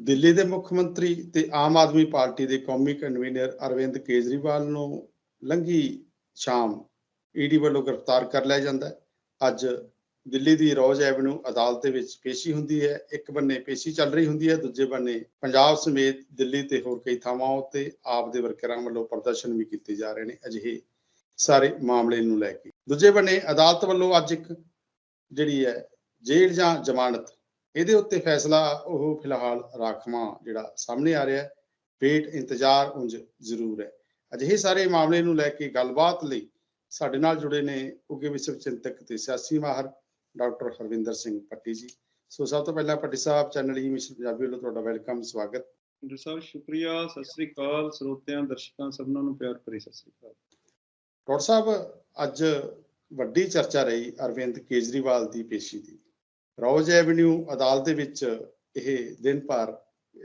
ਦਿੱਲੀ ਦੇ ਮੁੱਖ ਮੰਤਰੀ ਤੇ ਆਮ ਆਦਮੀ ਪਾਰਟੀ ਦੇ ਕੌਮੀ ਕਨਵੀਨਰ ਅਰਵਿੰਦ ਕੇਜਰੀਵਾਲ ਨੂੰ ਲੰਘੀ ਸ਼ਾਮ। ਈਡੀ ਵੱਲੋਂ ਗ੍ਰਿਫਤਾਰ ਕਰ ਲਿਆ ਜਾਂਦਾ ਅੱਜ ਦਿੱਲੀ ਦੀ ਰੋਜ਼ ਐਵਨਿਊ ਅਦਾਲਤ ਦੇ ਵਿੱਚ ਪੇਸ਼ੀ ਹੁੰਦੀ ਹੈ। ਇੱਕ ਬੰਨੇ ਪੇਸ਼ੀ ਚੱਲ ਰਹੀ ਹੁੰਦੀ ਹੈ, ਦੂਜੇ ਬੰਨੇ ਪੰਜਾਬ ਸਮੇਤ ਦਿੱਲੀ ਤੇ ਹੋਰ ਕਈ ਥਾਵਾਂ ਉੱਤੇ ਆਪ ਦੇ ਵਰਕਰਾਂ ਵੱਲੋਂ ਪ੍ਰਦਰਸ਼ਨ ਵੀ ਕੀਤੇ ਜਾ ਰਹੇ ਨੇ। ਅਜਿਹੇ ਸਾਰੇ ਮਾਮਲੇ ਨੂੰ ਲੈ ਕੇ ਦੂਜੇ ਬੰਨੇ ਅਦਾਲਤ ਵੱਲੋਂ ਅੱਜ ਇੱਕ ਜਿਹੜੀ ਹੈ ਜੇਲ੍ਹ ਜਾਂ ਜ਼ਮਾਨਤ ਇਹਦੇ ਉੱਤੇ ਫੈਸਲਾ ਉਹ ਫਿਲਹਾਲ ਰਾਖਵਾਂ ਜਿਹੜਾ ਸਾਹਮਣੇ ਆ ਰਿਹਾ ਹੈ। ਵੇਟ ਇੰਤਜ਼ਾਰ ਉਂਝ ਜ਼ਰੂਰ ਹੈ। ਅਜਿਹੇ ਸਾਰੇ ਮਾਮਲੇ ਨੂੰ ਲੈ ਕੇ ਗੱਲਬਾਤ ਲਈ ਸਾਡੇ ਨਾਲ ਜੁੜੇ ਨੇ ਉੱਗੇ ਵਿਸ਼ਵ ਚਿੰਤਕ ਤੇ ਸਿਆਸੀ ਮਾਹਰ ਡਾਕਟਰ ਹਰਵਿੰਦਰ ਸਿੰਘ ਪੱਟੀ ਜੀ। ਸੋ ਸਭ ਤੋਂ ਪਹਿਲਾਂ ਪੱਟੀ ਸਾਹਿਬ ਚੈਨਲ ਹੀ ਮਿਸ਼ਨ ਪੰਜਾਬੀ ਵੱਲੋਂ ਤੁਹਾਡਾ ਵੈਲਕਮ ਸਵਾਗਤ। ਜੀ ਸਾਹਿਬ ਸ਼ੁਕਰੀਆ ਸਤਿ ਸ੍ਰੀ ਅਕਾਲ ਸਰੋਤਿਆਂ ਦਰਸ਼ਕਾਂ ਸਭਨਾਂ ਨੂੰ ਪਿਆਰ ਭਰੀ ਸਤਿ ਸ੍ਰੀ ਅਕਾਲ। ਡਾਕਟਰ ਸਾਹਿਬ ਅੱਜ ਵੱਡੀ ਚਰਚਾ ਰਹੀ ਅਰਵਿੰਦ ਕੇਜਰੀਵਾਲ ਦੀ ਪੇਸ਼ੀ ਦੀ। ਰੋਜ਼ ਐਵਨਿਊ ਅਦਾਲਤ ਦੇ ਵਿੱਚ ਇਹ ਦਿਨ ਭਰ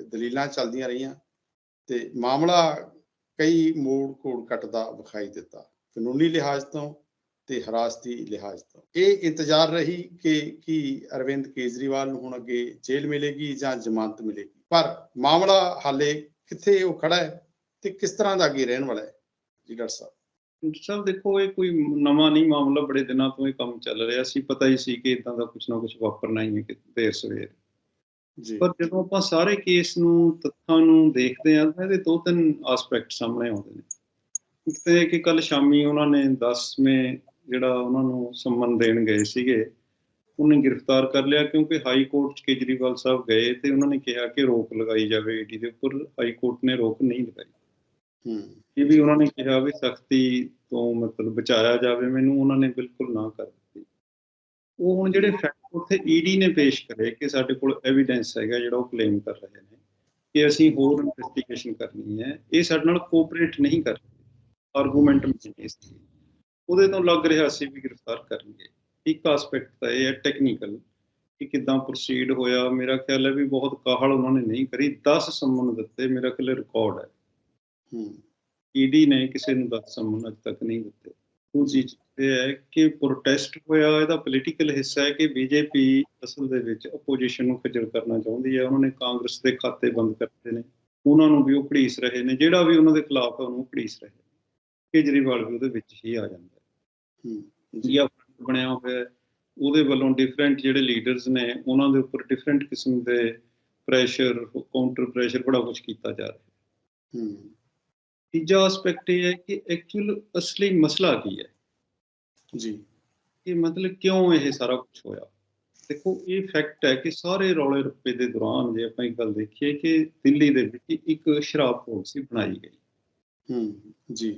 ਦਲੀਲਾਂ ਚੱਲਦੀਆਂ ਰਹੀਆਂ ਤੇ ਮਾਮਲਾ ਕਈ ਮੋੜ ਕੋੜ ਕੱਟਦਾ ਵਿਖਾਈ ਦਿੱਤਾ। ਕਾਨੂੰਨੀ ਲਿਹਾਜ਼ ਤੋਂ ਤੇ ਹਰਾਸਤੀ ਲਿਹਾਜ਼ ਤੋਂ। ਇਹ ਇੰਤਜ਼ਾਰ ਰਹੀ ਕਿ ਕੀ ਅਰਵਿੰਦ ਕੇਜਰੀਵਾਲ ਨੂੰ ਹੁਣ ਅੱਗੇ ਜੇਲ੍ਹ ਮਿਲੇਗੀ ਜਾਂ ਜ਼ਮਾਨਤ ਮਿਲੇਗੀ। ਪਰ ਮਾਮਲਾ ਹਾਲੇ ਕਿੱਥੇ ਉਹ ਖੜਾ ਹੈ ਤੇ ਕਿਸ ਤਰ੍ਹਾਂ ਦਾ ਅੱਗੇ ਰਹਿਣ ਵਾਲਾ ਹੈ ਜੀ ਡਾਕਟਰ ਸਾਹਿਬ? ਸਾਹਿਬ ਦੇਖੋ ਇਹ ਕੋਈ ਨਵਾਂ ਨਹੀਂ ਮਾਮਲਾ ਬੜੇ ਦਿਨਾਂ ਤੋਂ ਇਹ ਕੰਮ ਚੱਲ ਰਿਹਾ। ਸੀ ਪਤਾ ਹੀ ਸੀ ਕਿ ਇਦਾਂ ਦਾ ਕੁਝ ਨਾ ਕੁਝ ਵਾਪਰਨਾ ਹੀ ਹੈ ਕਿ ਦੇਰ ਸਵੇਰ। ਜੀ। ਪਰ ਜਦੋਂ ਆਪਾਂ ਸਾਰੇ ਕੇਸ ਨੂੰ ਤੱਥਾਂ ਨੂੰ ਦੇਖਦੇ ਹਾਂ ਤਾਂ ਇਹਦੇ ਦੋ ਤਿੰਨ ਐਸਪੈਕਟ ਸਾਹਮਣੇ ਆਉਂਦੇ ਨੇ। ਇੱਕ ਤਾਂ ਕਿ ਕੱਲ ਸ਼ਾਮੀ ਉਹਨਾਂ ਨੇ 10ਵੇਂ ਜਿਹੜਾ ਉਹਨਾਂ ਨੂੰ ਸੰਮਨ ਦੇਣ ਗਏ ਸੀਗੇ ਉਹਨੇ ਗ੍ਰਿਫਤਾਰ ਕਰ ਲਿਆ ਕਿਉਂਕਿ ਹਾਈ ਕੋਰਟ ਚ ਕੇਜਰੀਵਾਲ ਸਾਹਿਬ ਗਏ ਤੇ ਉਹਨਾਂ ਨੇ ਕਿਹਾ ਕਿ ਰੋਕ ਲਗਾਈ ਜਾਵੇ ਈਡੀ ਦੇ ਉੱਪਰ। ਹਾਈ ਕੋਰਟ ਨੇ ਰੋਕ ਨਹੀਂ ਲਗਾਈ। ਹੂੰ। ਇਹ ਵੀ ਉਹਨਾਂ ਨੇ ਕਿਹਾ ਵੀ ਸਖਤੀ ਤੋਂ ਮਤਲਬ ਬਚਾਇਆ ਜਾਵੇ, ਮੈਨੂੰ ਉਹਨਾਂ ਨੇ ਬਿਲਕੁਲ ਨਾ ਕਰ ਦਿੱਤੀ। ਉਹ ਹੁਣ ਜਿਹੜੇ ਫੈਕਟ ਉੱਥੇ ਈਡੀ ਨੇ ਪੇਸ਼ ਕਰੇ ਕਿ ਸਾਡੇ ਕੋਲ ਐਵੀਡੈਂਸ ਹੈਗਾ ਜਿਹੜਾ ਉਹ ਕਲੇਮ ਕਰ ਰਹੇ ਨੇ ਕਿ ਅਸੀਂ ਹੋਰ ਇਨਵੈਸਟੀਗੇਸ਼ਨ ਕਰਨੀ ਹੈ, ਇਹ ਸਾਡੇ ਨਾਲ ਕੋਆਪਰੇਟ ਨਹੀਂ ਕਰ ਰਹੇ। ਆਰਗੂਮੈਂਟ ਮਿਲਦੇ ਸੀ। ਉਹਦੇ ਤੋਂ ਲੱਗ ਰਿਹਾ ਸੀ ਵੀ ਗ੍ਰਿਫਤਾਰ ਕਰਨਗੇ। ਇੱਕ ਐਸਪੈਕਟ ਤਾਂ ਇਹ ਹੈ ਟੈਕਨੀਕਲ ਕਿ ਕਿਦਾਂ ਪ੍ਰੋਸੀਡ ਹੋਇਆ। ਮੇਰਾ ਖਿਆਲ ਹੈ ਵੀ ਬਹੁਤ ਕਾਹਲ ਉਹਨਾਂ ਨੇ ਨਹੀਂ ਕਰੀ। 10 ਸੰਮਨ ਦਿੱਤੇ ਮੇਰਾ ਖਿਆਲ ਰਿਕਾਰਡ ਹੈ। ਹੂੰ। ਈਡੀ ਨੇ ਕਿਸੇ ਨੂੰ ਦੱਸ ਸੰਮਨ ਅਜੇ ਤੱਕ ਨਹੀਂ ਦਿੱਤੇ। ਦੂਜੀ ਚੀਜ਼ ਇਹ ਹੈ ਕਿ ਪ੍ਰੋਟੈਸਟ ਹੋਇਆ ਇਹਦਾ ਪੋਲੀਟੀਕਲ ਹਿੱਸਾ ਹੈ ਕਿ ਬੀਜੇਪੀ ਅਸਲ ਦੇ ਵਿੱਚ ਆਪੋਜੀਸ਼ਨ ਨੂੰ ਖੱਜਲ ਕਰਨਾ ਚਾਹੁੰਦੀ ਹੈ। ਉਹਨਾਂ ਨੇ ਕਾਂਗਰਸ ਦੇ ਖਾਤੇ ਬੰਦ ਕਰਤੇ ਨੇ। ਉਹਨਾਂ ਨੂੰ ਵੀ ਉਹ ਘੜੀਸ ਰਹੇ ਨੇ। ਜਿਹੜਾ ਵੀ ਉਹਨਾਂ ਦੇ ਖਿਲਾਫ ਹੈ ਉਹਨੂੰ ਘੜੀਸ ਰਹੇ ਨੇ। ਕੇਜਰੀਵਾਲ ਵੀ ਉਹਦੇ ਵਿੱਚ ਹੀ ਆ ਜਾਂਦਾ ਹੈ। ਫਰੰਟ ਬਣਿਆ ਹੋਇਆ ਉਹਦੇ ਵੱਲੋਂ ਡਿਫਰੈਂਟ ਜਿਹੜੇ ਲੀਡਰਸ ਨੇ ਉਹਨਾਂ ਦੇ ਉੱਪਰ ਡਿਫਰੈਂਟ ਕਿਸਮ ਦੇ ਪ੍ਰੈਸ਼ਰ ਕਾਊਂਟਰ ਪ੍ਰੈਸ਼ਰ ਬੜਾ ਕੁਝ ਕੀਤਾ ਜਾ ਰਿਹਾ ਹੈ। ਹੂੰ। ਤੀਜਾ ਐਸਪੈਕਟ ਇਹ ਹੈ ਕਿ ਐਕਚੁਅਲ ਅਸਲੀ ਮਸਲਾ ਕੀ ਹੈ? ਜੀ। ਕਿ ਮਤਲਬ ਕਿਉਂ ਇਹ ਸਾਰਾ ਕੁਝ ਹੋਇਆ? ਦੇਖੋ ਇਹ ਫੈਕਟ ਹੈ ਕਿ ਸਾਰੇ ਰੌਲੇ ਰੱਪੇ ਦੇ ਦੌਰਾਨ ਜੇ ਆਪਾਂ ਇੱਕ ਗੱਲ ਦੇਖੀਏ ਕਿ ਦਿੱਲੀ ਦੇ ਵਿੱਚ ਇੱਕ ਸ਼ਰਾਬ ਪਾਲਿਸੀ ਬਣਾਈ ਗਈ। ਹੂੰ ਜੀ।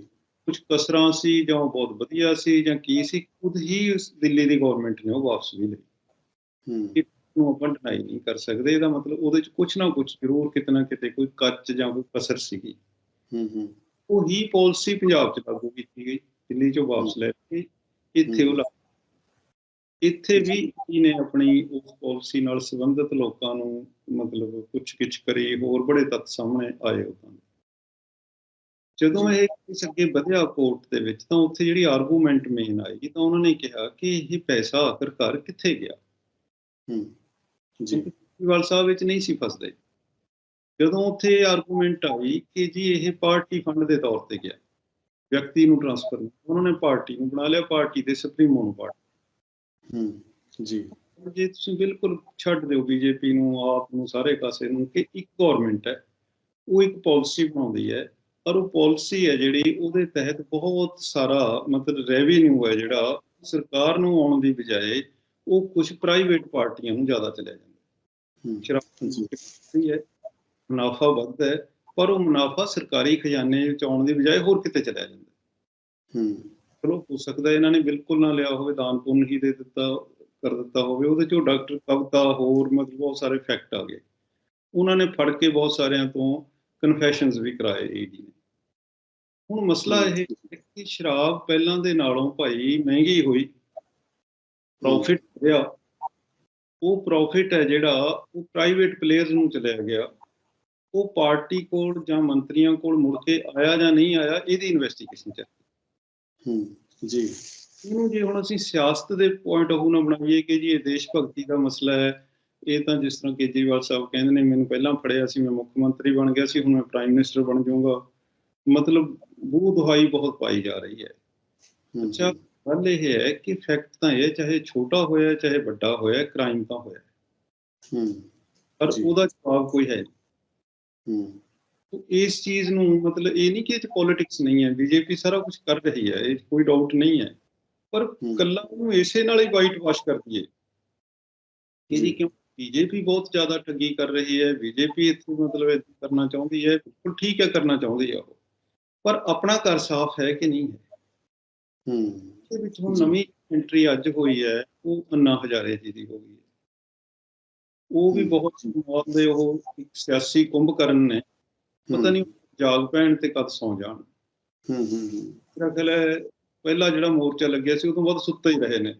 ਕੁਝ ਕਸਰਾਂ ਸੀ ਜਾਂ ਬਹੁਤ ਵਧੀਆ ਸੀ ਜਾਂ ਕੀ ਸੀ ਖੁਦ ਹੀ ਉਸ ਦਿੱਲੀ ਦੀ ਗਵਰਨਮੈਂਟ ਨੇ ਉਹ ਵਾਪਸ ਵੀ ਲਈ। ਹੂੰ। ਨੂੰ ਆਪਾਂ ਡਿਨਾਈ ਨਹੀਂ ਕਰ ਸਕਦੇ ਇਹਦਾ ਮਤਲਬ ਉਹਦੇ ਚ ਕੁਝ ਨਾ ਕੁਝ ਜ਼ਰੂਰ ਕਿਤੇ ਨਾ ਕਿਤੇ ਕੋਈ ਕੱਚ ਜਾਂ ਕੋਈ ਕਸਰ ਸੀਗੀ। ਹੂੰ ਹੂੰ। ਉਹ ਪਾਲਿਸੀ ਪੰਜਾਬ ਚ ਲਾਗੂ ਕੀਤੀ ਗਈ ਦਿੱਲੀ ਚੋਂ ਵਾਪਸ ਲੈ ਕੇ ਇੱਥੇ ਉਹ ਇੱਥੇ ਵੀ ਇਹਨੇ ਆਪਣੀ ਉਸ ਪਾਲਿਸੀ ਨਾਲ ਸੰਬੰਧਿਤ ਲੋਕਾਂ ਨੂੰ ਮਤਲਬ ਪੁੱਛ-ਗਿੱਛ ਕਰੀ ਹੋਰ ਬੜੇ ਤੱਥ ਸਾਹਮਣੇ ਆਏ ਉਦੋਂ। ਜਦੋਂ ਇਹ ਇਸ ਅੱਗੇ ਵਧਿਆ ਕੋਰਟ ਦੇ ਵਿੱਚ ਤਾਂ ਉੱਥੇ ਜਿਹੜੀ ਆਰਗੂਮੈਂਟ ਮੇਨ ਆਈ ਤਾਂ ਉਹਨਾਂ ਨੇ ਕਿਹਾ ਕਿ ਇਹ ਪੈਸਾ ਆਖਰਕਾਰ ਕਿੱਥੇ ਗਿਆ? ਹੂੰ। ਜੀ। ਕੇਜਰੀਵਾਲ ਸਾਹਿਬ ਵਿੱਚ ਨਹੀਂ ਸੀ ਫਸਦੇ। ਜਦੋਂ ਉੱਥੇ ਆਰਗੂਮੈਂਟ ਆਈ ਕਿ ਜੀ ਇਹ ਪਾਰਟੀ ਫੰਡ ਦੇ ਤੌਰ ਤੇ ਗਿਆ ਵਿਅਕਤੀ ਨੂੰ ਟ੍ਰਾਂਸਫਰ ਉਹਨਾਂ ਨੇ ਪਾਰਟੀ ਨੂੰ ਬਣਾ ਲਿਆ ਪਾਰਟੀ ਦੇ ਸੁਪਰੀਮੋ ਨੂੰ ਪਾਰਟੀ ਹੂੰ ਜੀ। ਜੇ ਤੁਸੀਂ ਬਿਲਕੁਲ ਛੱਡ ਦਿਓ ਬੀਜੇਪੀ ਨੂੰ ਆਪ ਨੂੰ ਸਾਰੇ ਕਾਸੇ ਨੂੰ ਕਿ ਇੱਕ ਗਵਰਨਮੈਂਟ ਹੈ ਉਹ ਇੱਕ ਪਾਲਿਸੀ ਬਣਾਉਂਦੀ ਹੈ ਔਰ ਉਹ ਪਾਲਿਸੀ ਹੈ ਜਿਹੜੀ ਉਹਦੇ ਤਹਿਤ ਬਹੁਤ ਸਾਰਾ ਮਤਲਬ ਰੈਵਨਿਊ ਹੈ ਜਿਹੜਾ ਸਰਕਾਰ ਨੂੰ ਆਉਣ ਦੀ ਬਜਾਏ ਉਹ ਕੁਝ ਪ੍ਰਾਈਵੇਟ ਪਾਰਟੀਆਂ ਨੂੰ ਜ਼ਿਆਦਾ ਚਲਿਆ ਜਾਂਦਾ। ਹੂੰ ਸ਼ਰਾਬ ਦੀ ਹੈ। ਮੁਨਾਫਾ ਵੱਧਦਾ ਹੈ ਪਰ ਉਹ ਮੁਨਾਫਾ ਸਰਕਾਰੀ ਖਜ਼ਾਨੇ ਵਿੱਚ ਆਉਣ ਦੀ ਬਜਾਏ ਹੋਰ ਕਿਤੇ ਚਲਿਆ ਜਾਂਦਾ ਹੂੰ। ਚਲੋ ਹੋ ਸਕਦਾ ਇਹਨਾਂ ਨੇ ਬਿਲਕੁਲ ਨਾ ਲਿਆ ਹੋਵੇ ਦਾਨ ਪੁੰਨ ਹੀ ਦੇ ਦਿੱਤਾ ਕਰ ਦਿੱਤਾ ਹੋਵੇ ਉਹਦੇ ਚੋਂ ਡਾਕਟਰ ਕਵਿਤਾ ਹੋਰ ਮਤਲਬ ਬਹੁਤ ਸਾਰੇ ਫੈਕਟ ਆ ਗਏ। ਉਹਨਾਂ ਨੇ ਫੜ ਕੇ ਬਹੁਤ ਸਾਰਿਆਂ ਤੋਂ ਕਨਫੈਸ਼ਨਸ ਵੀ ਕਰਾਏ ਈਡੀ ਨੇ। ਹੁਣ ਮਸਲਾ ਇਹ ਹੈ ਕਿ ਸ਼ਰਾਬ ਪਹਿਲਾਂ ਦੇ ਨਾਲੋਂ ਭਾਈ ਮਹਿੰਗੀ ਹੋਈ। ਪ੍ਰੋਫਿਟ ਹੋਇਆ ਉਹ ਪ੍ਰੋਫਿਟ ਹੈ ਜਿਹੜਾ ਉਹ ਪ੍ਰਾਈਵੇਟ ਪਲੇਅਰਸ ਨੂੰ ਚਲਿਆ ਗਿਆ। ਉਹ ਪਾਰਟੀ ਕੋਲ ਜਾਂ ਮੰਤਰੀਆਂ ਕੋਲ ਮੁੜ ਕੇ ਆਇਆ ਜਾਂ ਨਹੀਂ ਆਇਆ ਇਹਦੀ ਇਨਵੈਸਟੀਗੇਸ਼ਨ ਚੱਲ ਹੂੰ ਜੀ। ਇਹਨੂੰ ਜੇ ਹੁਣ ਅਸੀਂ ਸਿਆਸਤ ਦੇ ਪੁਆਇੰਟ ਆਫ ਨਾ ਬਣਾਈਏ ਕਿ ਜੀ ਇਹ ਦੇਸ਼ ਭਗਤੀ ਦਾ ਮਸਲਾ ਹੈ ਇਹ ਤਾਂ ਜਿਸ ਤਰ੍ਹਾਂ ਕੇਜਰੀਵਾਲ ਸਾਹਿਬ ਕਹਿੰਦੇ ਨੇ ਮੈਨੂੰ ਪਹਿਲਾਂ ਫੜਿਆ ਸੀ ਮੈਂ ਮੁੱਖ ਮੰਤਰੀ ਬਣ ਗਿਆ ਸੀ ਹੁਣ ਮੈਂ ਪ੍ਰਾਈਮ ਮਿਨਿਸਟਰ ਬਣ ਜਾਊਂਗਾ। ਮਤਲਬ ਬੂਹ ਦੁਹਾਈ ਬਹੁਤ ਪਾਈ ਜਾ ਰਹੀ ਹੈ। ਅੱਛਾ ਗੱਲ ਇਹ ਹੈ ਕਿ ਫੈਕਟ ਤਾਂ ਇਹ ਹੈ, ਚਾਹੇ ਛੋਟਾ ਹੋਇਆ ਚਾਹੇ ਵੱਡਾ ਹੋਇਆ ਕ੍ਰਾਈਮ ਤਾਂ ਹੋਇਆ। ਹਮ, ਪਰ। ਉਹਦਾ ਜਵਾਬ ਕੋਈ ਹੈ ਨਹੀਂ। ਇਸ ਚੀਜ਼ ਨੂੰ ਮਤਲਬ ਇਹ ਨਹੀਂ ਕਿ ਇਹ ਚ ਪੋਲਿਟਿਕਸ ਨਹੀਂ ਹੈ ਬੀਜੇਪੀ ਸਾਰਾ ਕੁਝ ਕਰ ਰਹੀ ਹੈ ਇਹ ਕੋਈ ਡਾਊਟ ਨਹੀਂ ਹੈ। ਪਰ ਕੱਲਾ ਉਹਨੂੰ ਇਸੇ ਨਾਲ ਹੀ ਵਾਈਟ ਵਾਸ਼ ਕਰਦੀ ਹੈ। ਜੀ। ਕਿਉਂ? ਬੀਜੇਪੀ ਬਹੁਤ ਜ਼ਿਆਦਾ ਠੱਗੀ ਕਰ ਰਹੀ ਹੈ ਬੀਜੇਪੀ ਇੱਥੇ ਮਤਲਬ ਇਹ ਕਰਨਾ ਚਾਹੁੰਦੀ ਹੈ ਬਿਲਕੁਲ ਠੀਕ ਹੈ ਕਰਨਾ ਚਾਹੁੰਦੀ ਹੈ ਉਹ। ਪਰ ਆਪਣਾ ਘਰ ਸਾਫ਼ ਹੈ ਕਿ ਨਹੀਂ ਹੈ? ਹਮ, ਇਹਦੇ ਵਿੱਚ ਹੁਣ। ਨਵੀਂ ਐਂਟਰੀ ਅੱਜ ਹੋਈ ਹੈ ਉਹ ਅੰਨਾ ਹਜ਼ਾਰੇ ਜੀ ਦੀ ਹੋ ਗਈ। ਹੈ ਉਹ ਵੀ ਬਹੁਤ ਕਮਾਲ ਦੇ ਉਹ ਇੱਕ ਸਿਆਸੀ ਕੁੰਭਕਰਨ ਨੇ। ਪਤਾ ਨਹੀਂ ਜਾਗ ਪੈਣ ਤੇ ਕਦ ਸੌ ਜਾਣ। ਹਮ, ਹਮ, ਮੇਰਾ ਖਿਆਲ ਹੈ ਪਹਿਲਾ ਜਿਹੜਾ ਮੋਰਚਾ ਲੱਗਿਆ ਸੀ ਉਹ ਤੋਂ ਬਾਅਦ ਸੁੱਤੇ ਹੀ ਰਹੇ ਨੇ।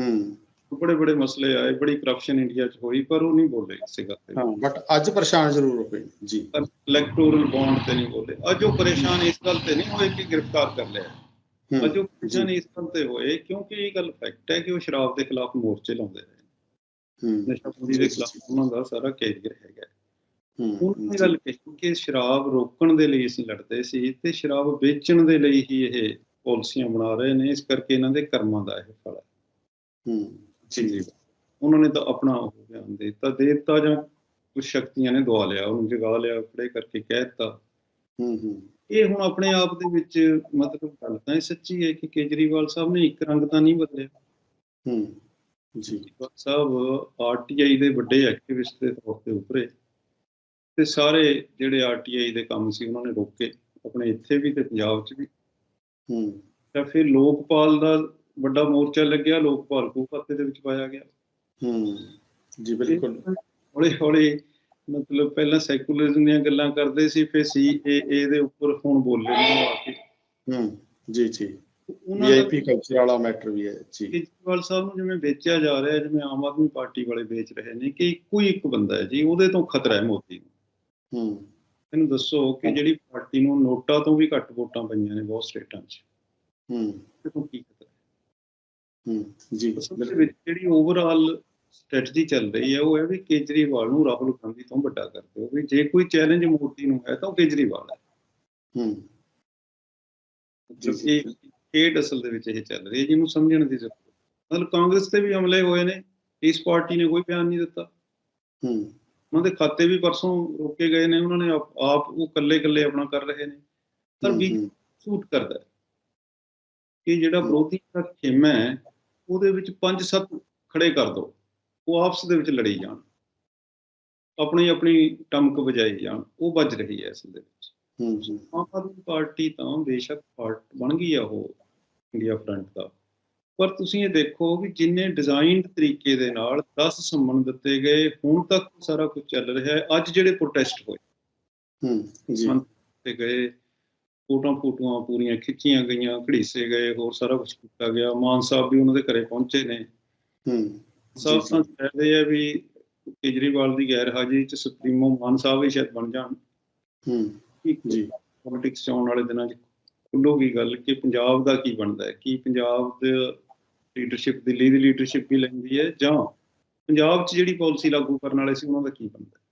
ਹਮ, ਬੜੇ ਬੜੇ ਮਸਲੇ ਆਏ ਬੜੀ ਕਰਪਸ਼ਨ ਇੰਡੀਆ 'ਚ ਹੋਈ ਪਰ ਉਹ ਨਹੀਂ ਬੋਲੇ ਕਿਸੇ ਗੱਲ ਤੇ। ਹਾਂ ਬਟ ਅੱਜ ਪਰੇਸ਼ਾਨ ਜ਼ਰੂਰ ਹੋਏ ਨੇ। ਜੀ। ਪਰ ਇਲੈਕਟੋਰਲ ਬੌਂਡ ਤੇ ਨਹੀਂ ਬੋਲੇ। ਅੱਜ ਉਹ ਪਰੇਸ਼ਾਨ ਇਸ ਗੱਲ ਤੇ ਨਹੀਂ ਹੋਏ ਕਿ ਗ੍ਰਿਫਤਾਰ ਕਰ ਲਿਆ। ਅੱਜ ਉਹ ਪਰੇਸ਼ਾਨ ਇਸ ਗੱਲ ਤੇ ਹੋਏ ਕਿਉਂਕਿ ਇਹ ਗੱਲ ਫੈਕਟ ਹੈ ਕਿ ਉਹ ਸ਼ਰਾਬ ਦੇ ਖਿਲਾਫ ਮੋਰਚੇ ਲਾਉਂਦੇ ਨਸ਼ਾਖੋਰੀ ਦੇ ਖਿਲਾਫ ਉਹਨਾਂ ਦਾ ਸਾਰਾ ਕੈਰੀਅਰ ਹੈਗਾ। ਉਹਨਾਂ ਨੇ ਗੱਲ ਕਹੀ ਕਿ ਸ਼ਰਾਬ ਰੋਕਣ ਦੇ ਲਈ ਅਸੀਂ ਲੜਦੇ ਸੀ ਤੇ ਸ਼ਰਾਬ ਵੇਚਣ ਦੇ ਲਈ ਹੀ ਇਹ ਪਾਲਿਸੀਆਂ ਬਣਾ ਰਹੇ ਨੇ ਇਸ ਕਰਕੇ ਇਹਨਾਂ ਦੇ ਕਰਮਾਂ ਦਾ ਇਹ ਫਲ ਹੈ। ਜੀ ਜੀ। ਉਹਨਾਂ ਨੇ ਤਾਂ ਆਪਣਾ ਉਹ ਬਿਆਨ ਦੇ ਦਿੱਤਾ ਦੇ ਦਿੱਤਾ ਜਾਂ ਕੁਝ ਸ਼ਕਤੀਆਂ ਨੇ ਦਵਾ ਲਿਆ ਉਹਨੂੰ ਜਗਾ ਲਿਆ ਖੜੇ ਕਰਕੇ ਕਹਿ ਦਿੱਤਾ। ਹਮ, ਹਮ, ਇਹ ਹੁਣ ਆਪਣੇ ਆਪ ਦੇ ਵਿੱਚ ਮਤਲਬ ਗੱਲ ਤਾਂ ਇਹ ਸੱਚੀ ਹੈ ਕਿ ਕੇਜਰੀਵਾਲ ਸਾਹਿਬ ਨੇ ਇੱਕ ਰੰਗ ਤਾਂ ਨਹੀਂ ਬਦਲਿਆ। ਹਮ, ਜੀ। ਸਾਹਿਬ ਆਰਟੀਆਈ ਦੇ ਵੱਡੇ ਐਕਟਿਵਿਸਟ ਦੇ ਤੌਰ ਤੇ ਉੱਭਰੇ ਤੇ ਸਾਰੇ ਜਿਹੜੇ ਆਰਟੀਆਈ ਦੇ ਕੰਮ ਸੀ ਉਹਨਾਂ ਨੇ ਰੋਕੇ ਆਪਣੇ ਇੱਥੇ ਵੀ ਤੇ ਪੰਜਾਬ 'ਚ ਵੀ। ਹਮ, ਤਾਂ ਫਿਰ ਲੋਕਪਾਲ ਦਾ ਵੱਡਾ ਮੋਰਚਾ ਲੱਗਿਆ ਲੋਕਪਾਲ ਕੋ ਖਾਤੇ ਦੇ ਵਿੱਚ ਪਾਇਆ ਗਿਆ। ਹਮ, ਜੀ ਬਿਲਕੁਲ। ਹੌਲੀ ਹੌਲੀ ਮਤਲਬ ਪਹਿਲਾਂ ਸੈਕੂਲਰਿਜ਼ਮ ਦੀਆਂ ਗੱਲਾਂ ਕਰਦੇ ਸੀ ਫਿਰ ਸੀਏਏ ਦੇ ਉੱਪਰ ਹੁਣ ਬੋਲੇ ਨੇ ਆ ਕੇ। ਹਮ, ਜੀ ਜੀ। ਵੀਆਈਪੀ ਕਲਚਰ ਵਾਲਾ ਮੈਟਰ ਵੀ ਹੈ ਜੀ। ਕੇਜਰੀਵਾਲ ਸਾਹਿਬ ਨੂੰ ਜਿਵੇਂ ਵੇਚਿਆ ਜਾ ਰਿਹਾ ਹੈ ਜਿਵੇਂ ਆਮ ਆਦਮੀ ਪਾਰਟੀ ਵਾਲੇ ਵੇਚ ਰਹੇ ਨੇ ਕਿ ਹੀ ਇੱਕ ਬੰਦਾ ਹੈ ਜੀ ਉਹਦੇ ਤੋਂ ਖਤਰਾ ਹੈ ਮੋਦੀ ਨੂੰ। ਹਮ, ਮੈਨੂੰ ਦੱਸੋ ਕਿ ਜਿਹੜੀ ਪਾਰਟੀ ਨੂੰ ਨੋਟਾਂ ਤੋਂ ਵੀ ਘੱਟ ਵੋਟਾਂ ਪਈਆਂ ਨੇ ਬਹੁਤ ਸਟੇਟਾਂ 'ਚ ਤੇ ਤੋਂ ਕੀ ਖਤਰਾ ਹੈ? ਜੀ ਬਿਲਕੁਲ। ਜਿਹੜੀ ਓਵਰਆਲ ਸਟ੍ਰੈਟਜੀ ਚੱਲ ਰਹੀ ਹੈ ਉਹ ਹੈ ਵੀ ਕੇਜਰੀਵਾਲ ਨੂੰ ਰਾਹੁਲ ਗਾਂਧੀ ਤੋਂ ਵੱਡਾ ਕਰ ਦਿਓ ਵੀ ਜੇ ਕੋਈ ਚੈਲੰਜ ਮੋਦੀ ਨੂੰ ਹੈ ਤਾਂ ਉਹ ਕੇਜਰੀਵਾਲ ਹੈ। ਹਮ, ਜੀ, ਖੇਡ ਅਸਲ ਦੇ ਵਿੱਚ ਇਹ ਚੱਲ ਰਹੀ ਹੈ ਜਿਹਨੂੰ ਸਮਝਣ ਦੀ ਜ਼ਰੂਰਤ ਹੈ। ਮਤਲਬ ਕਾਂਗਰਸ ਤੇ ਵੀ ਹਮਲੇ ਹੋਏ ਨੇ ਇਸ ਪਾਰਟੀ ਨੇ ਕੋਈ ਬਿਆਨ ਨਹੀਂ ਦਿੱਤਾ। ਹਮ, ਉਹਨਾਂ ਦੇ ਖਾਤੇ ਵੀ ਪਰਸੋਂ ਰੋਕੇ ਗਏ ਨੇ ਉਹਨਾਂ ਨੇ ਆਪ ਉਹ ਕੱਲੇ ਕੱਲੇ ਆਪਣਾ ਕਰ ਰਹੇ ਨੇ। ਪਰ ਵੀ ਸੂਟ ਕਰਦਾ ਹੈ। ਕਿ ਜਿਹੜਾ। ਵਿਰੋਧੀ ਦਾ ਖੇਮਾ ਹੈ ਉਹਦੇ ਵਿੱਚ ਪੰਜ ਸੱਤ ਖੜੇ ਕਰ ਦੋ। ਉਹ ਆਪਸ ਦੇ ਵਿੱਚ ਲੜੀ ਜਾਣ। ਆਪਣੀ ਆਪਣੀ ਟਮਕ ਵਜਾਈ ਜਾਣ। ਉਹ ਵੱਜ ਰਹੀ ਹੈ ਅਸਲ ਦੇ ਵਿੱਚ। ਹਮ, ਹਮ, ਆਮ ਆਦਮੀ ਪਾਰਟੀ ਤਾਂ ਬੇਸ਼ੱਕ ਪਾਰਟ ਬਣ ਗਈ ਆ ਉਹ। ਇੰਡੀਆ ਫਰੰਟ ਦਾ। ਪਰ ਤੁਸੀਂ ਇਹ ਦੇਖੋ ਵੀ ਜਿੰਨੇ ਡਿਜ਼ਾਈਨਡ ਤਰੀਕੇ ਦੇ ਨਾਲ 10 ਸੰਮਨ ਦਿੱਤੇ ਗਏ ਹੁਣ ਤੱਕ ਸਾਰਾ ਕੁਝ ਚੱਲ ਰਿਹਾ ਹੈ। ਅੱਜ ਜਿਹੜੇ ਪ੍ਰੋਟੈਸਟ ਹੋਏ ਹਮ, ਜੀ। ਤੇ ਗਏ ਫੋਟੋਆਂ ਫੋਟੋਆਂ ਪੂਰੀਆਂ ਖਿੱਚੀਆਂ ਗਈਆਂ ਘੜੀਸੇ ਗਏ ਹੋਰ ਸਾਰਾ ਕੁਝ ਕੀਤਾ ਗਿਆ। ਮਾਨ ਸਾਹਿਬ ਵੀ ਉਹਨਾਂ ਦੇ ਘਰੇ ਪਹੁੰਚੇ ਨੇ। ਸਾਹਿਬ ਜੀ, ਤਾਂ ਕਹਿੰਦੇ ਆ ਵੀ ਕੇਜਰੀਵਾਲ ਦੀ ਗੈਰ ਹਾਜ਼ਰੀ ਚ ਸੁਪਰੀਮੋ ਮਾਨ ਸਾਹਿਬ ਵੀ ਸ਼ਾਇਦ ਬਣ ਜਾਣ। ਹਮ, ਜੀ। ਪੋਲਿਟਿਕਸ ਚ ਆਉਣ ਵਾਲੇ ਦਿਨਾਂ 'ਚ ਖੁੱਲੂਗੀ ਗੱਲ ਕਿ ਪੰਜਾਬ ਦਾ ਕੀ ਬਣਦਾ ਹੈ? ਕੀ ਪੰਜਾਬ ਦੇ ਲੀਡਰਸ਼ਿਪ ਦਿੱਲੀ ਦੀ ਲੀਡਰਸ਼ਿਪ ਵੀ ਲੈਂਦੀ ਹੈ ਜਾਂ ਪੰਜਾਬ 'ਚ ਜਿਹੜੀ ਪਾਲਿਸੀ ਲਾਗੂ ਕਰਨ ਵਾਲੇ ਸੀ ਉਹਨਾਂ ਦਾ ਕੀ ਬਣਦਾ ਹੈ?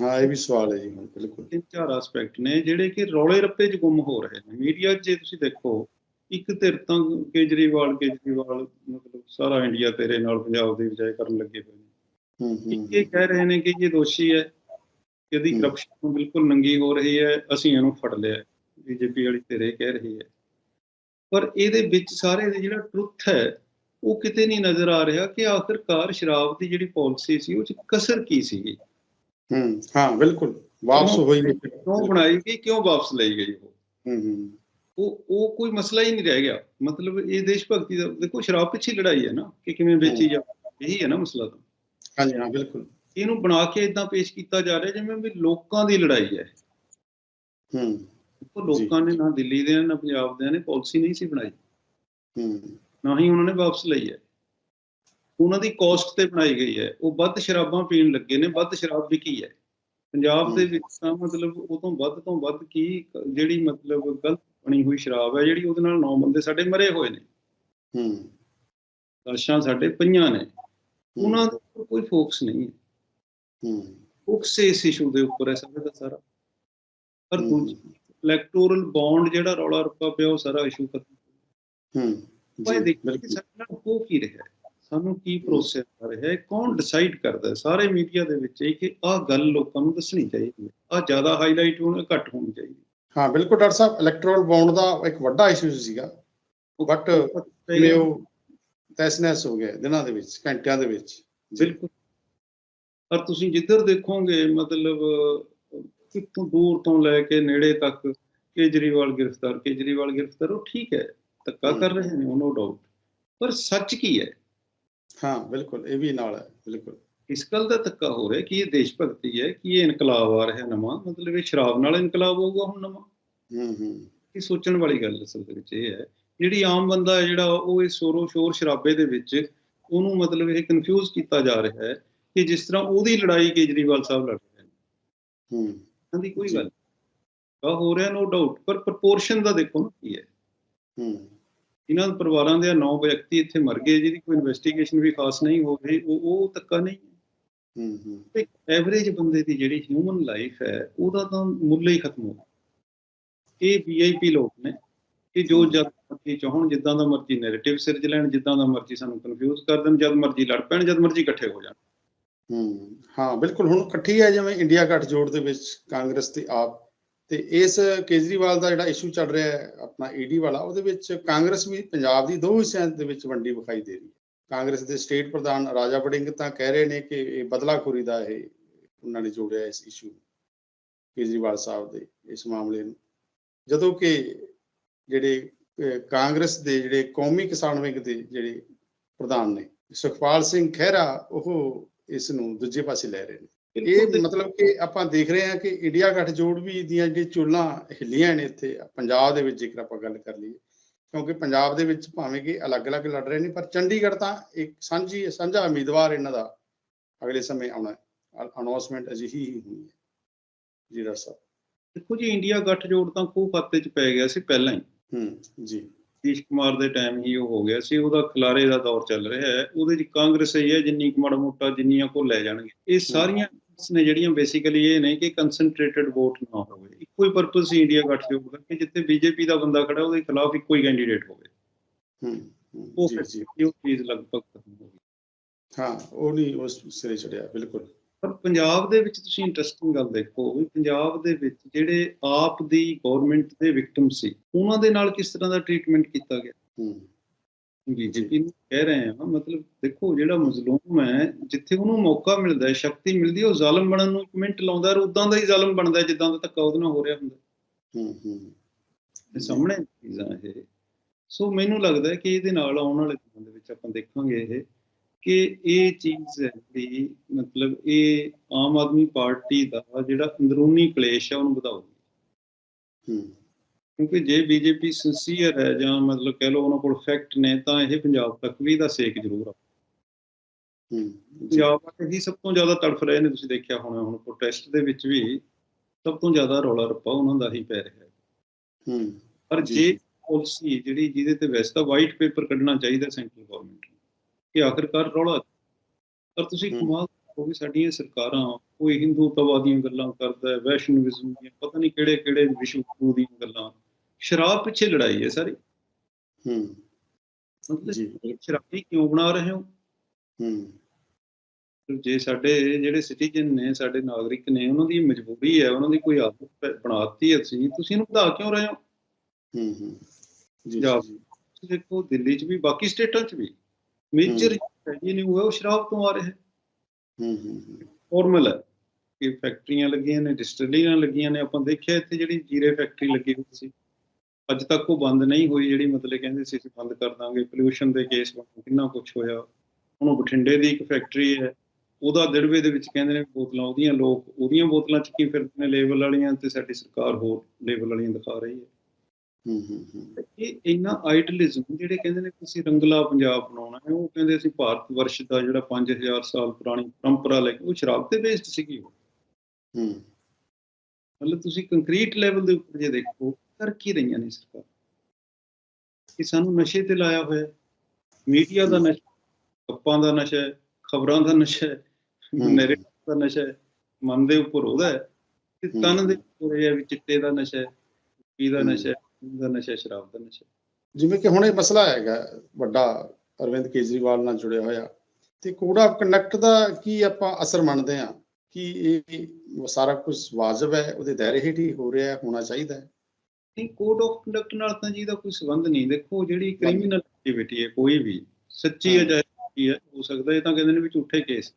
ਹਾਂ ਇਹ ਵੀ ਸਵਾਲ ਹੈ ਜੀ ਹੁਣ ਬਿਲਕੁਲ। ਤਿੰਨ ਚਾਰ ਐਸਪੈਕਟ ਨੇ ਜਿਹੜੇ ਕਿ ਰੌਲੇ ਰੱਪੇ 'ਚ ਗੁੰਮ ਹੋ ਰਹੇ ਨੇ। ਮੀਡੀਆ 'ਚ ਜੇ ਤੁਸੀਂ ਦੇਖੋ ਇੱਕ ਧਿਰ ਤਾਂ ਕੇਜਰੀਵਾਲ ਕੇਜਰੀਵਾਲ ਮਤਲਬ ਸਾਰਾ ਇੰਡੀਆ ਤੇਰੇ ਨਾਲ ਪੰਜਾਬ ਦੀ ਵਿਜੈ ਕਰਨ ਲੱਗੇ ਹੋਏ ਨੇ। ਹਮ, ਇੱਕ ਇਹ ਕਹਿ ਰਹੇ ਨੇ ਕਿ ਇਹ ਦੋਸ਼ੀ ਹੈ ਕਿ ਇਹਦੀ। ਕਰਪਸ਼ਨ ਬਿਲਕੁਲ ਨੰਗੀ ਹੋ ਰਹੀ ਹੈ ਅਸੀਂ ਇਹਨੂੰ ਫੜ ਲਿਆ ਬੀਜੇਪੀ ਵਾਲੀ ਧਿਰੇ ਕਹਿ ਰਹੀ ਹੈ। ਪਰ ਇਹਦੇ ਵਿੱਚ ਸਾਰੇ ਦੇ ਜਿਹੜਾ ਟਰੁੱਥ ਹੈ ਉਹ ਕਿਤੇ ਨਹੀਂ ਨਜ਼ਰ ਆ ਰਿਹਾ ਕਿ ਆਖਿਰਕਾਰ ਸ਼ਰਾਬ ਦੀ ਜਿਹੜੀ ਪਾਲਿਸੀ ਸੀ ਉਹ ਚ ਕਸਰ ਕੀ ਸੀਗੀ। ਹਮ, ਹਾਂ ਬਿਲਕੁਲ। ਵਾਪਸ ਹੋਈ ਨਹੀਂ। ਕਿਉਂ ਬਣਾਈ ਗਈ ਕਿਉਂ ਵਾਪਸ ਲਈ ਗਈ ਉਹ? ਉਹ ਉਹ ਕੋਈ ਮਸਲਾ ਹੀ ਨਹੀਂ ਰਹਿ ਗਿਆ। ਮਤਲਬ ਇਹ ਦੇਸ਼ ਭਗਤੀ ਦਾ ਦੇਖੋ ਸ਼ਰਾਬ ਪਿੱਛੇ ਲੜਾਈ ਹੈ ਨਾ ਕਿ ਕਿਵੇਂ ਵੇਚੀ ਜਾ ਇਹੀ ਹੈ ਨਾ ਮਸਲਾ ਤਾਂ। ਹਾਂਜੀ ਹਾਂ ਬਿਲਕੁਲ। ਇਹਨੂੰ ਬਣਾ ਕੇ ਇਦਾਂ ਪੇਸ਼ ਕੀਤਾ ਜਾ ਰਿਹਾ ਜਿਵੇਂ ਵੀ ਲੋਕਾਂ ਦੀ ਲੜਾਈ ਹੈ। ਹਮ, ਉਹ ਲੋਕਾਂ ਨੇ ਨਾ ਦਿੱਲੀ ਦੇ ਨਾ ਪੰਜਾਬ ਦੇ ਨੇ ਪਾਲਿਸੀ ਨਹੀਂ ਸੀ ਬਣਾਈ। ਹਮ, ਨਾ ਹੀ ਉਹਨਾਂ ਨੇ ਵਾਪਸ ਲਈ ਹੈ। ਉਹਨਾਂ ਦੀ ਕਾਸਟ ਤੇ ਬਣਾਈ ਗਈ ਹੈ। ਉਹ ਵੱਧ ਸ਼ਰਾਬਾਂ ਪੀਣ ਲੱਗੇ ਨੇ ਵੱਧ ਸ਼ਰਾਬ ਵਿਕੀ ਹੈ। ਪੰਜਾਬ ਦੇ ਵਿੱਚ ਤਾਂ ਮਤਲਬ ਉਹ ਤੋਂ ਵੱਧ ਤੋਂ ਵੱਧ ਕੀ ਜਿਹੜੀ ਮਤਲਬ ਗਲਤ ਬਣੀ ਹੋਈ ਸ਼ਰਾਬ ਹੈ ਜਿਹੜੀ ਉਹਦੇ ਨਾਲ ਨੌ ਬੰਦੇ ਸਾਡੇ ਮਰੇ ਹੋਏ ਨੇ। ਹਮ, ਲਾਸ਼ਾਂ ਸਾਡੇ ਪਈਆਂ ਨੇ। ਉਹਨਾਂ ਦੇ ਕੋਈ ਫੋਕਸ ਨਹੀਂ ਹੈ। ਹੂੰ। ਫੋਕਸ ਇਸ ਇਸ਼ੂ ਦੇ ਉੱਪਰ ਹੈ ਸਾਰੇ ਦਾ ਸਾਰਾ। ਪਰ ਹੂੰ, ਦੂਜੀ ਇਲੈਕਟੋਰਲ ਬੌਂਡ ਜਿਹੜਾ ਰੌਲਾ ਰੱਪਾ ਪਿਆ ਉਹ ਸਾਰਾ ਇਸ਼ੂ ਖਤਮ ਹੂੰ ਭਾਈ ਦੇਖੋ ਕਿ ਸਾਡੇ ਹੋ ਕੀ ਰਿਹਾ ਸਾਨੂੰ ਕੀ ਪ੍ਰੋਸੈਸ ਕਰ ਰਿਹਾ ਹੈ? ਕੌਣ ਡਿਸਾਈਡ ਕਰਦਾ ਸਾਰੇ ਮੀਡੀਆ ਦੇ ਵਿੱਚ ਇਹ ਕਿ ਆਹ ਗੱਲ ਲੋਕਾਂ ਨੂੰ ਦੱਸਣੀ ਚਾਹੀਦੀ ਹੈ। ਆਹ ਜ਼ਿਆਦਾ ਹਾਈਲਾਈਟ ਹੋਣੀ ਘੱਟ ਹੋਣੀ ਚਾਹੀਦੀ ਹਾਂ। ਬਿਲਕੁਲ ਡਾਕਟਰ ਸਾਹਿਬ ਇਲੈਕਟਰਲ ਬੌਂਡ ਦਾ ਇੱਕ ਵੱਡਾ ਇਸ਼ੂ ਸੀਗਾ। ਬਟ ਜਿਵੇਂ ਉਹ ਤੈਸਨੈਸ ਹੋ ਗਿਆ ਦਿਨਾਂ ਦੇ ਵਿੱਚ ਘੰਟਿਆਂ ਦੇ ਵਿੱਚ। ਬਿਲਕੁਲ। ਪਰ ਤੁਸੀਂ ਜਿੱਧਰ ਦੇਖੋਗੇ ਮਤਲਬ ਕਿਤੋਂ ਦੂਰ ਤੋਂ ਲੈ ਕੇ ਨੇੜੇ ਤੱਕ ਕੇਜਰੀਵਾਲ ਗ੍ਰਿਫਤਾਰ ਕੇਜਰੀਵਾਲ ਗ੍ਰਿਫਤਾਰ ਉਹ ਠੀਕ ਹੈ ਧੱਕਾ। ਕਰ ਰਹੇ ਨੇ ਨੋ ਡਾਊਟ ਪਰ ਸੱਚ ਕੀ ਹੈ? ਹਾਂ ਬਿਲਕੁਲ ਇਹ ਵੀ ਨਾਲ ਹੈ ਬਿਲਕੁਲ। ਇਸ ਗੱਲ ਦਾ ਧੱਕਾ ਹੋ ਰਿਹਾ ਕਿ ਇਹ ਦੇਸ਼ ਭਗਤੀ ਹੈ ਕਿ ਇਹ ਇਨਕਲਾਬ ਆ ਰਿਹਾ ਨਵਾਂ ਮਤਲਬ ਇਹ ਸ਼ਰਾਬ ਨਾਲ ਇਨਕਲਾਬ ਹੋਊਗਾ ਹੁਣ ਨਵਾਂ। ਹੂੰ ਹੂੰ। ਇਹ ਸੋਚਣ ਵਾਲੀ ਗੱਲ ਅਸਲ ਦੇ ਵਿੱਚ ਇਹ ਹੈ। ਜਿਹੜੀ ਆਮ ਬੰਦਾ ਹੈ ਜਿਹੜਾ ਉਹ ਇਹ ਸ਼ੋਰੋ ਸ਼ੋਰ ਸ਼ਰਾਬੇ ਦੇ ਵਿੱਚ ਉਹਨੂੰ ਮਤਲਬ ਇਹ ਕਨਫਿਊਜ਼ ਕੀਤਾ ਜਾ ਰਿਹਾ ਹੈ ਕਿ ਜਿਸ ਤਰ੍ਹਾਂ ਉਹਦੀ ਲੜਾਈ ਕੇਜਰੀਵਾਲ ਸਾਹਿਬ ਲੜ ਰਹੇ ਨੇ। ਹੂੰ। ਦੀ ਕੋਈ। ਗੱਲ ਆ ਹੋ ਰਿਹਾ ਨੋ ਡਾਊਟ ਪਰ ਪ੍ਰਪੋਰਸ਼ਨ ਦਾ ਦੇਖੋ ਨਾ ਕੀ ਹੈ। ਹੂੰ। ਇਹਨਾਂ ਦੇ ਪਰਿਵਾਰਾਂ ਦੇ ਨੌ ਵਿਅਕਤੀ ਇੱਥੇ ਮਰ ਗਏ ਜਿਹਦੀ ਕੋਈ ਇਨਵੈਸਟੀਗੇਸ਼ਨ ਵੀ ਖਾਸ ਨਹੀਂ ਹੋ ਰਹੀ ਉਹ ਉਹ ਧੱਕਾ ਨਹੀਂ ਹੈ। ਹੂੰ ਹੂੰ। ਇੱਕ ਐਵਰੇਜ ਬੰਦੇ ਦੀ ਜਿਹੜੀ ਹਿਊਮਨ ਲਾਈਫ ਹੈ ਉਹਦਾ ਤਾਂ ਮੁੱਲ ਹੀ ਖਤਮ ਹੋ ਗਿਆ। ਇਹ ਵੀਆਈਪੀ ਲੋਕ ਨੇ ਕਿ ਜੋ ਜਦ ਮਰਜ਼ੀ ਚਾਹਣ ਜਿੱਦਾਂ ਦਾ ਮਰਜ਼ੀ ਨੈਰੇਟਿਵ ਸਿਰਜ ਲੈਣ ਜਿੱਦਾਂ ਦਾ ਮਰਜ਼ੀ ਸਾਨੂੰ ਕਨਫਿਊਜ਼ ਕਰ ਦੇਣ ਜਦ ਮਰਜ਼ੀ ਲੜ ਪੈਣ ਜਦ ਮਰਜ਼ੀ ਇਕੱਠੇ ਹੋ ਜਾਣ। ਹੂੰ, ਹਾਂ, ਬਿਲਕੁਲ, ਹੁਣ ਇਕੱਠੀ ਹੈ ਜਿਵੇਂ ਇੰਡੀਆ ਗੱਠਜੋੜ ਦੇ ਵਿੱਚ, ਕਾਂਗਰਸ ਤੇ ਆਪ, ਤੇ ਇਸ ਕੇਜਰੀਵਾਲ ਦਾ ਜਿਹੜਾ ਇਸ਼ੂ ਚੱਲ ਰਿਹਾ ਹੈ, ਆਪਣਾ ਈਡੀ ਵਾਲਾ, ਉਹਦੇ ਵਿੱਚ ਕਾਂਗਰਸ ਵੀ ਪੰਜਾਬ ਦੀ ਦੋ ਹਿੱਸਿਆਂ ਦੇ ਵਿੱਚ ਵੰਡੀ ਵਿਖਾਈ ਦੇ ਰਹੀ ਹੈ। ਕਾਂਗਰਸ ਦੇ ਸਟੇਟ ਪ੍ਰਧਾਨ ਰਾਜਾ ਵੜਿੰਗ ਤਾਂ ਕਹਿ ਰਹੇ ਨੇ ਕਿ ਇਹ ਬਦਲਾਖੋਰੀ ਦਾ ਇਹ, ਉਹਨਾਂ ਨੇ ਜੋੜਿਆ ਇਸ ਇਸ਼ੂ ਕੇਜਰੀਵਾਲ ਸਾਹਿਬ ਦੇ ਇਸ ਮਾਮਲੇ ਨੂੰ। ਜਦੋਂ ਕਿ ਜਿਹੜੇ ਕਾਂਗਰਸ ਦੇ ਜਿਹੜੇ ਕੌਮੀ ਕਿਸਾਨ ਵਿੰਗ ਦੇ ਜਿਹੜੇ ਪ੍ਰਧਾਨ ਨੇ, ਸੁਖਪਾਲ ਸਿੰਘ ਖਹਿਰਾ, ਉਹ ਇਸ ਨੂੰ ਦੂਜੇ ਪਾਸੇ ਲੈ ਰਹੇ ਨੇ। ਇਹ ਮਤਲਬ ਕਿ ਆਪਾਂ ਦੇਖ ਰਹੇ ਹਾਂ ਕਿ ਇੰਡੀਆ ਗੱਠਜੋੜ ਵੀ ਦੀਆਂ ਜਿਹੜੀ ਚੁੱਲਾਂ ਹਿੱਲੀਆਂ ਨੇ ਇੱਥੇ ਪੰਜਾਬ ਦੇ ਵਿੱਚ ਜੇਕਰ ਆਪਾਂ ਗੱਲ ਕਰ ਲਈਏ ਕਿਉਂਕਿ ਪੰਜਾਬ ਦੇ ਵਿੱਚ ਭਾਵੇਂ ਕਿ ਅਲੱਗ-ਅਲੱਗ ਲੜ ਰਹੇ ਨੇ ਪਰ ਚੰਡੀਗੜ੍ਹ ਤਾਂ ਇੱਕ ਸਾਂਝੀ ਸਾਂਝਾ ਉਮੀਦਵਾਰ ਇਹਨਾਂ ਦਾ ਅਗਲੇ ਸਮੇਂ ਆਉਣਾ ਅਨਾਉਂਸਮੈਂਟ ਅਜਿਹੀ ਹੀ ਹੋਣੀ ਹੈ। ਜੀ ਡਾਕਟਰ ਸਾਹਿਬ। ਦੇਖੋ ਜੀ ਇੰਡੀਆ ਗੱਠਜੋੜ ਤਾਂ ਖੂਹ ਖਾਤੇ 'ਚ ਪੈ ਗਿਆ ਸੀ ਪਹਿਲਾਂ ਹੀ। ਹੂੰ ਜੀ। ਨਿਤੀਸ਼ ਕੁਮਾਰ ਦੇ ਟਾਈਮ ਹੀ ਉਹ ਹੋ ਗਿਆ ਸੀ ਉਹਦਾ ਖਿਲਾਰੇ ਦਾ ਦੌਰ ਚੱਲ ਰਿਹਾ ਹੈ। ਉਹਦੇ 'ਚ ਕਾਂਗਰਸ ਹੀ ਹੈ ਜਿੰਨੀ ਕੁ ਮਾੜਾ ਮੋਟਾ ਜਿੰਨੀਆਂ ਕੋ ਲੈ ਜਾਣਗੇ। ਇਹ ਸਾਰੀਆਂ ਨੇ ਜਿਹੜੀਆਂ ਬੇਸਿਕਲੀ ਇਹ ਨੇ ਕਿ ਕੰਸੈਂਟਰੇਟਡ ਵੋਟ ਨਾ ਹੋਵੇ। ਇੱਕੋ ਹੀ ਪਰਪਸ ਸੀ ਇੰਡੀਆ ਗੱਠਜੋੜ ਦਾ ਕਿ ਜਿੱਥੇ ਬੀਜੇਪੀ ਦਾ ਬੰਦਾ ਖੜਾ ਉਹਦੇ ਖਿਲਾਫ ਇੱਕੋ ਹੀ ਕੈਂਡੀਡੇਟ ਹੋਵੇ। ਹੂੰ ਉਹ ਫਿਰ ਉਹ ਚੀਜ਼ ਲਗਭਗ ਖਤਮ ਹੋ ਗਈ। ਹਾਂ ਉਹ ਨਹੀਂ ਉਸ ਸਿਰੇ ਚੜਿਆ ਬਿਲਕੁਲ। ਪਰ ਪੰਜਾਬ ਦੇ ਵਿੱਚ ਤੁਸੀਂ ਇੰਟਰਸਟਿੰਗ ਗੱਲ ਦੇਖੋ ਵੀ ਪੰਜਾਬ ਦੇ ਵਿੱਚ ਜਿਹੜੇ ਆਪ ਦੀ ਗਵਰਨਮੈਂਟ ਦੇ ਵਿਕਟਮ ਸੀ ਉਹਨਾਂ ਦੇ ਨਾਲ ਕਿਸ ਤਰ੍ਹਾਂ ਦਾ ਟ੍ਰੀਟਮੈਂਟ ਕੀਤਾ ਗਿਆ? ਹੂੰ। ਬੀਜੇਪੀ ਨੂੰ ਕਹਿ ਰਹੇ ਹਾਂ ਮਤਲਬ ਦੇਖੋ ਜਿਹੜਾ ਮਜ਼ਲੂਮ ਹੈ ਜਿੱਥੇ ਉਹਨੂੰ ਮੌਕਾ ਮਿਲਦਾ ਹੈ ਸ਼ਕਤੀ ਮਿਲਦੀ ਹੈ ਉਹ ਜ਼ਾਲਮ ਬਣਨ ਨੂੰ ਇੱਕ ਮਿੰਟ ਲਾਉਂਦਾ ਹੈ ਉਦਾਂ ਦਾ ਹੀ ਜ਼ਾਲਮ ਬਣਦਾ ਹੈ ਜਿੱਦਾਂ ਦਾ ਧੱਕਾ ਉਹਦੇ ਨਾਲ ਹੋ ਰਿਹਾ ਹੁੰਦਾ। ਹੂੰ ਹੂੰ। ਇਹ ਸਾਹਮਣੇ ਚੀਜ਼ਾਂ ਇਹ। ਸੋ ਮੈਨੂੰ ਲੱਗਦਾ ਹੈ ਕਿ ਇਹਦੇ ਨਾਲ ਆਉਣ ਵਾਲੇ ਦਿਨਾਂ ਦੇ ਵਿੱਚ ਆਪਾਂ ਦੇਖਾਂਗੇ ਇਹ ਕਿ ਇਹ ਚੀਜ਼ ਜਿਹੜੀ ਮਤਲਬ ਇਹ ਆਮ ਆਦਮੀ ਪਾਰਟੀ ਦਾ ਜਿਹੜਾ ਅੰਦਰੂਨੀ ਕਲੇਸ਼ ਹੈ ਉਹਨੂੰ ਵਧਾਊਗੀ ਹੂੰ। ਕਿਉਂਕਿ ਜੇ ਬੀਜੇਪੀ ਸਿੰਸੀਅਰ ਹੈ ਜਾਂ ਮਤਲਬ ਕਹਿ ਲਓ ਉਹਨਾਂ ਕੋਲ ਫੈਕਟ ਨੇ ਤਾਂ ਇਹ ਪੰਜਾਬ ਤੱਕ ਵੀ ਦਾ ਸੇਕ ਜ਼ਰੂਰ ਆ। ਹੂੰ। ਪੰਜਾਬ ਵਾਲੇ ਹੀ ਸਭ ਤੋਂ ਜ਼ਿਆਦਾ ਤੜਫ ਰਹੇ ਨੇ ਤੁਸੀਂ ਦੇਖਿਆ ਹੋਣਾ ਹੁਣ ਪ੍ਰੋਟੈਸਟ ਦੇ ਵਿੱਚ ਵੀ ਸਭ ਤੋਂ ਜ਼ਿਆਦਾ ਰੌਲਾ ਰੱਪਾ ਉਹਨਾਂ ਦਾ ਹੀ ਪੈ ਰਿਹਾ ਹੈ। ਹੂੰ। ਪਰ ਜੀ। ਪਾਲਿਸੀ ਜਿਹੜੀ ਜਿਹਦੇ ਤੇ ਵੈਸੇ ਤਾਂ ਵਾਈਟ ਪੇਪਰ ਕੱਢਣਾ ਚਾਹੀਦਾ ਸੈਂਟਰਲ ਗਵਰਨਮੈਂਟ ਕਿ ਆਖਰਕਾਰ ਰੌਲਾ ਪਰ ਤੁਸੀਂ। ਕਮਾਲ ਉਹ ਵੀ ਸਾਡੀਆਂ ਸਰਕਾਰਾਂ ਕੋਈ ਹਿੰਦੂਤਵਾ ਦੀਆਂ ਗੱਲਾਂ ਕਰਦਾ ਹੈ ਵੈਸ਼ਨਵਿਜ਼ਮ ਦੀਆਂ ਪਤਾ ਨਹੀਂ ਕਿਹੜੇ ਕਿਹੜੇ ਵਿਸ਼ਵ ਗੁਰੂ ਦੀਆਂ ਗੱਲਾਂ। ਸ਼ਰਾਬ ਪਿੱਛੇ ਲੜਾਈ ਹੈ ਸਾਰੀ। ਹੂੰ। ਮਤਲਬ ਜੀ। ਸ਼ਰਾਬੀ ਕਿਉਂ ਬਣਾ ਰਹੇ ਹੋ? ਹੂੰ। ਜੇ ਸਾਡੇ ਜਿਹੜੇ ਸਿਟੀਜ਼ਨ ਨੇ ਸਾਡੇ ਨਾਗਰਿਕ ਨੇ ਉਹਨਾਂ ਦੀ ਮਜਬੂਰੀ ਹੈ ਉਹਨਾਂ ਦੀ ਕੋਈ ਆਦਤ ਬਣਾਤੀ ਹੈ ਤੁਸੀਂ ਤੁਸੀਂ ਇਹਨੂੰ ਵਧਾ ਕਿਉਂ ਰਹੇ ਹੋ? ਹੂੰ ਹੂੰ। ਜੀ ਪੰਜਾਬ ਜੀ। ਤੁਸੀਂ ਦੇਖੋ ਦਿੱਲੀ 'ਚ ਵੀ ਬਾਕੀ ਸਟੇਟਾਂ 'ਚ ਵੀ। ਮੇਜਰ ਹੈਗੀ ਨਹੀਂ ਹੋਇਆ ਉਹ ਸ਼ਰਾਬ ਤੋਂ ਆ ਰਿਹਾ ਹੈ। ਹੂੰ ਹੂੰ ਫਾਰਮਲ ਹੈ ਕਿ ਫੈਕਟਰੀਆਂ ਲੱਗੀਆਂ ਨੇ ਡਿਸਟਿਲਰੀਆਂ ਲੱਗੀਆਂ ਨੇ ਆਪਾਂ ਦੇਖਿਆ ਇੱਥੇ ਜਿਹੜੀ ਜੀਰੇ ਫੈਕਟਰੀ ਲੱਗੀ ਹੋਈ ਸੀ। ਅੱਜ ਤੱਕ ਉਹ ਬੰਦ ਨਹੀਂ ਹੋਈ ਜਿਹੜੀ ਮਤਲਬ ਕਹਿੰਦੇ ਸੀ ਅਸੀਂ ਬੰਦ ਕਰ ਦਾਂਗੇ ਪੋਲਿਊਸ਼ਨ ਦੇ ਕੇਸ ਕਿੰਨਾ ਕੁਝ ਹੋਇਆ। ਹੁਣ ਬਠਿੰਡੇ ਦੀ ਇੱਕ ਫੈਕਟਰੀ ਹੈ ਉਹਦਾ ਦਿੜਵੇ ਦੇ ਵਿੱਚ ਕਹਿੰਦੇ ਨੇ ਬੋਤਲਾਂ ਉਹਦੀਆਂ ਲੋਕ ਉਹਦੀਆਂ ਬੋਤਲਾਂ ਚੱਕੀ ਫਿਰਦੇ ਨੇ ਲੇਬਲ ਵਾਲੀਆਂ ਤੇ ਸਾਡੀ ਸਰਕਾਰ ਹੋਰ ਲੇਬਲ ਵਾਲੀਆਂ ਦਿਖਾ ਰਹੀ ਹੈ। ਹੂੰ ਹੂੰ ਇਹ ਇੰਨਾ ਆਈਡਲਿਜ਼ਮ ਜਿਹੜੇ ਕਹਿੰਦੇ ਨੇ ਅਸੀਂ ਰੰਗਲਾ ਪੰਜਾਬ ਬਣਾਉਣਾ ਹੈ ਉਹ ਕਹਿੰਦੇ ਅਸੀਂ ਭਾਰਤ ਵਰਸ਼ ਦਾ ਜਿਹੜਾ 5000 ਸਾਲ ਪੁਰਾਣੀ ਪਰੰਪਰਾ ਲੈ ਕੇ ਉਹ ਸ਼ਰਾਬ ਤੇ ਬੇਸਡ ਸੀਗੀ ਉਹ ਹੂੰ ਮਤਲਬ ਤੁਸੀਂ ਕੰਕਰੀਟ ਲੈਵਲ ਦੇ ਉੱਪਰ ਜੇ ਦੇਖੋ ਕਰ ਕੀ ਰਹੀਆਂ ਨੇ ਸਰਕਾਰ ਕਿ ਸਾਨੂੰ ਨਸ਼ੇ ਤੇ ਲਾਇਆ ਹੋਇਆ ਮੀਡੀਆ ਦਾ ਨਸ਼ਾ ਕੱਪਾਂ ਦਾ ਨਸ਼ਾ ਖਬਰਾਂ ਦਾ ਨਸ਼ਾ। ਨੈਰੇਟਿਵ ਦਾ ਨਸ਼ਾ ਮਨ ਦੇ ਉੱਪਰ ਉਹਦਾ ਹੈ ਤੇ। ਤਨ ਦੇ ਉੱਪਰ ਇਹ ਵੀ ਚਿੱਟੇ ਦਾ ਨਸ਼ਾ ਹੈ ਪੀ ਦਾ। ਨਸ਼ਾ ਹੈ ਦਾ ਨਸ਼ਾ ਸ਼ਰਾਬ ਦਾ ਨਸ਼ਾ। ਜਿਵੇਂ ਕਿ ਹੁਣ ਇਹ ਮਸਲਾ ਹੈਗਾ ਵੱਡਾ ਅਰਵਿੰਦ ਕੇਜਰੀਵਾਲ ਨਾਲ ਜੁੜਿਆ ਹੋਇਆ। ਤੇ ਕੋਡ ਆਫ ਕੰਡਕਟ ਦਾ ਕੀ ਆਪਾਂ ਅਸਰ ਮੰਨਦੇ ਆ ਕਿ ਇਹ ਸਾਰਾ ਕੁਝ ਵਾਜਬ ਹੈ? ਉਹਦੇ ਦਾਇਰੇ ਹੇਠ ਹੀ ਹੋ ਰਿਹਾ ਹੈ, ਹੋਣਾ ਚਾਹੀਦਾ ਹੈ। ਨਹੀਂ ਕੋਡ ਆਫ ਕੰਡਕਟ ਨਾਲ ਤਾਂ ਜੀ ਦਾ ਕੋਈ ਸੰਬੰਧ ਨਹੀਂ। ਦੇਖੋ ਜਿਹੜੀ ਕ੍ਰਿਮੀਨਲ ਐਕਟੀਵਿਟੀ ਹੈ ਕੋਈ ਵੀ ਸੱਚੀ ਹੈ ਹਾਂ। ਜਾਂ ਝੂਠੀ ਹੈ ਹੋ ਸਕਦਾ ਇਹ ਤਾਂ ਕਹਿੰਦੇ ਨੇ ਵੀ ਝੂਠੇ ਕੇਸ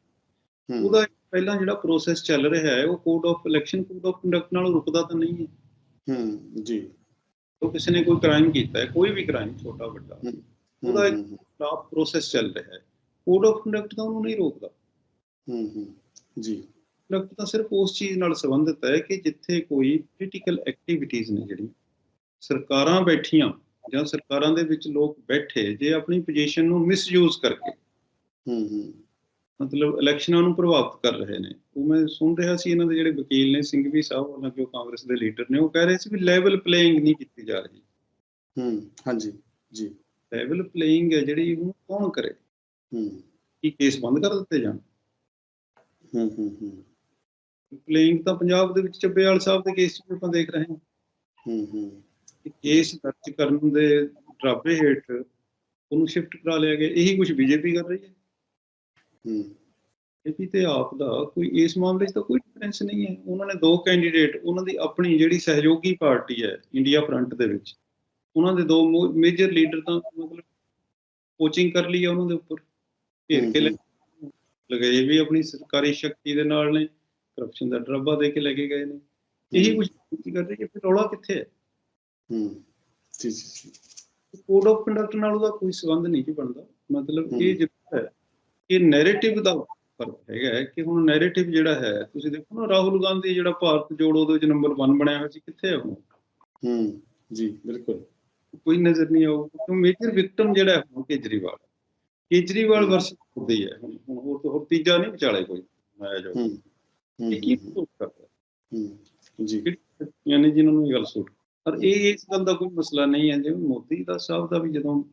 ਉਹਦਾ ਪਹਿਲਾਂ ਜਿਹੜਾ ਪ੍ਰੋਸੈਸ ਚੱਲ ਰਿਹਾ ਹੈ ਉਹ code of election code of conduct ਨਾਲ ਰੁਕਦਾ ਤਾਂ ਨਹੀਂ ਹੈ। ਹੂੰ ਜੀ। ਉਹ ਕਿਸੇ ਨੇ ਕੋਈ ਕ੍ਰਾਈਮ ਕੀਤਾ ਹੈ ਕੋਈ ਵੀ ਕ੍ਰਾਈਮ ਛੋਟਾ ਵੱਡਾ ਉਹਦਾ ਇੱਕ- ਖਿਲਾਫ ਪ੍ਰੋਸੈਸ ਚੱਲ ਰਿਹਾ ਹੈ। ਕੋਡ ਆਫ ਕੰਡਕਟ ਤਾਂ ਉਹਨੂੰ ਨਹੀਂ ਰੋਕਦਾ। ਹੂੰ ਹੂੰ ਜੀ। ਕੰਡਕਟ ਤਾਂ ਸਿਰਫ ਉਸ ਚੀਜ਼ ਨਾਲ ਸੰਬੰਧਿਤ ਹੈ ਕਿ ਜਿੱਥੇ ਕੋਈ ਪੋਲੀਟੀਕਲ ਐਕਟੀਵਿਟੀਜ਼ ਨੇ ਜਿਹੜੀ ਸਰਕਾਰਾਂ ਬੈਠੀਆਂ ਜਾਂ ਸਰਕਾਰਾਂ ਦੇ ਵਿੱਚ ਲੋਕ ਬੈਠੇ ਜੇ ਆਪਣੀ ਪੋਜੀਸ਼ਨ ਨੂੰ ਮਿਸਯੂਜ਼ ਕਰਕੇ ਹੂੰ ਹੂੰ ਮਤਲਬ ਇਲੈਕਸ਼ਨਾਂ ਨੂੰ ਪ੍ਰਭਾਵਿਤ ਕਰ ਰਹੇ ਨੇ। ਉਹ ਮੈਂ ਸੁਣ ਰਿਹਾ ਸੀ ਇਹਨਾਂ ਦੇ ਜਿਹੜੇ ਵਕੀਲ ਨੇ ਸਿੰਘਵੀ ਸਾਹਿਬ ਉਹਨਾਂ ਜੋ ਕਾਂਗਰਸ ਦੇ ਲੀਡਰ ਨੇ ਉਹ ਕਹਿ ਰਹੇ ਸੀ ਵੀ ਲੈਵਲ ਪਲੇਇੰਗ ਨਹੀਂ ਕੀਤੀ ਜਾ ਰਹੀ। ਹੂੰ ਹਾਂਜੀ ਜੀ। ਲੈਵਲ ਪਲੇਇੰਗ ਹੈ ਜਿਹੜੀ ਉਹ ਕੌਣ ਕਰੇ? ਹੂੰ। ਕੀ ਕੇਸ ਬੰਦ ਕਰ ਦਿੱਤੇ ਜਾਣ? ਹੂੰ ਹੂੰ ਹੂੰ। ਪਲੇਇੰਗ ਤਾਂ ਪੰਜਾਬ ਦੇ ਵਿੱਚ ਚੱਬੇਵਾਲ ਸਾਹਿਬ ਦੇ ਕੇਸ 'ਚ ਵੀ ਆਪਾਂ ਦੇਖ ਰਹੇ ਹਾਂ। ਹੂੰ ਹੂੰ। ਕੇਸ ਦਰਜ ਕਰਨ ਦੇ ਡਰਾਬੇ ਹੇਠ ਉਹਨੂੰ ਸ਼ਿਫਟ ਕਰਾ ਲਿਆ ਗਿਆ। ਇਹੀ ਕੁਝ ਬੀਜੇਪੀ ਕਰ ਰਹੀ ਹੈ। ਹੂੰ। ਬੀਜੇਪੀ ਤੇ ਆਪ ਦਾ ਕੋਈ ਇਸ ਮਾਮਲੇ 'ਚ ਤਾਂ ਕੋਈ ਡਿਫਰੈਂਸ ਨਹੀਂ ਹੈ। ਉਹਨਾਂ ਨੇ ਦੋ ਕੈਂਡੀਡੇਟ ਉਹਨਾਂ ਦੀ ਆਪਣੀ ਜਿਹੜੀ ਸਹਿਯੋਗੀ ਪਾਰਟੀ ਹੈ ਇੰਡੀਆ ਫਰੰਟ ਦੇ ਵਿੱਚ ਉਹਨਾਂ ਦੇ ਦੋ ਮੇਜਰ ਲੀਡਰ ਤਾਂ ਮਤਲਬ ਕੋਚਿੰਗ ਕਰ ਲਈ ਹੈ ਉਹਨਾਂ ਦੇ ਉੱਪਰ। ਘੇਰ ਕੇ ਲਗਾਏ ਵੀ ਆਪਣੀ ਸਰਕਾਰੀ ਸ਼ਕਤੀ ਦੇ ਨਾਲ ਨੇ ਕਰਪਸ਼ਨ ਦਾ ਡਰਾਬਾ ਦੇ ਕੇ ਲੈ ਕੇ ਗਏ ਨੇ। ਇਹੀ ਕੁਝ ਕਰ ਰਹੀ ਹੈ ਫਿਰ ਰੌਲਾ ਕਿੱਥੇ ਹੈ? ਹੂੰ। ਜੀ ਜੀ ਕੋਡ ਆਫ ਕੰਡਕਟ ਨਾਲ ਉਹਦਾ ਕੋਈ ਸੰਬੰਧ ਨਹੀਂ ਜੀ ਬਣਦਾ। ਮਤਲਬ। ਇਹ ਜਿਹੜਾ ਹੈ ਇਹ ਨੈਰੇਟਿਵ ਦਾ ਫ਼ਰਕ ਹੈਗਾ ਕਿ ਹੁਣ ਨੈਰੇਟਿਵ ਜਿਹੜਾ ਹੈ ਤੁਸੀਂ ਦੇਖੋ ਨਾ ਰਾਹੁਲ ਗਾਂਧੀ ਜਿਹੜਾ ਭਾਰਤ ਜੋੜੋ ਦੇ ਵਿੱਚ ਨੰਬਰ 1 ਬਣਿਆ ਹੋਇਆ ਸੀ ਕਿੱਥੇ ਹੈ ਉਹ? ਹੂੰ ਜੀ ਬਿਲਕੁਲ। ਕੋਈ ਨਜ਼ਰ ਨਹੀਂ ਆਊ ਕਿਉਂ ਮੇਜਰ ਵਿਕਟਮ ਜਿਹੜਾ ਹੈ ਕੇਜਰੀਵਾਲ। ਕੇਜਰੀਵਾਲ ਵਰਸਸ ਮੋਦੀ ਹੈ ਹੁਣ ਹੋਰ ਤੋਂ ਹੋਰ ਤੀਜਾ ਨਹੀਂ ਵਿਚਾਲੇ ਕੋਈ ਆਇਆ ਜੋ। ਹੂੰ ਇਹ ਕੀ ਸੂਟ ਕਰਦਾ ਹੂੰ? ਜੀ। ਯਾਨੀ ਜਿਨ੍ਹਾਂ ਨੂੰ ਇਹ ਗੱਲ ਸੂਟ ਪਰ ਇਹ ਇਸ ਗੱਲ ਦਾ ਕੋਈ ਮਸਲਾ ਨਹੀਂ ਹੈ ਜਿਵੇਂ ਮੋਦੀ ਦਾ ਸਾਹਿਬ ਦਾ ਵੀ ਜਦੋਂ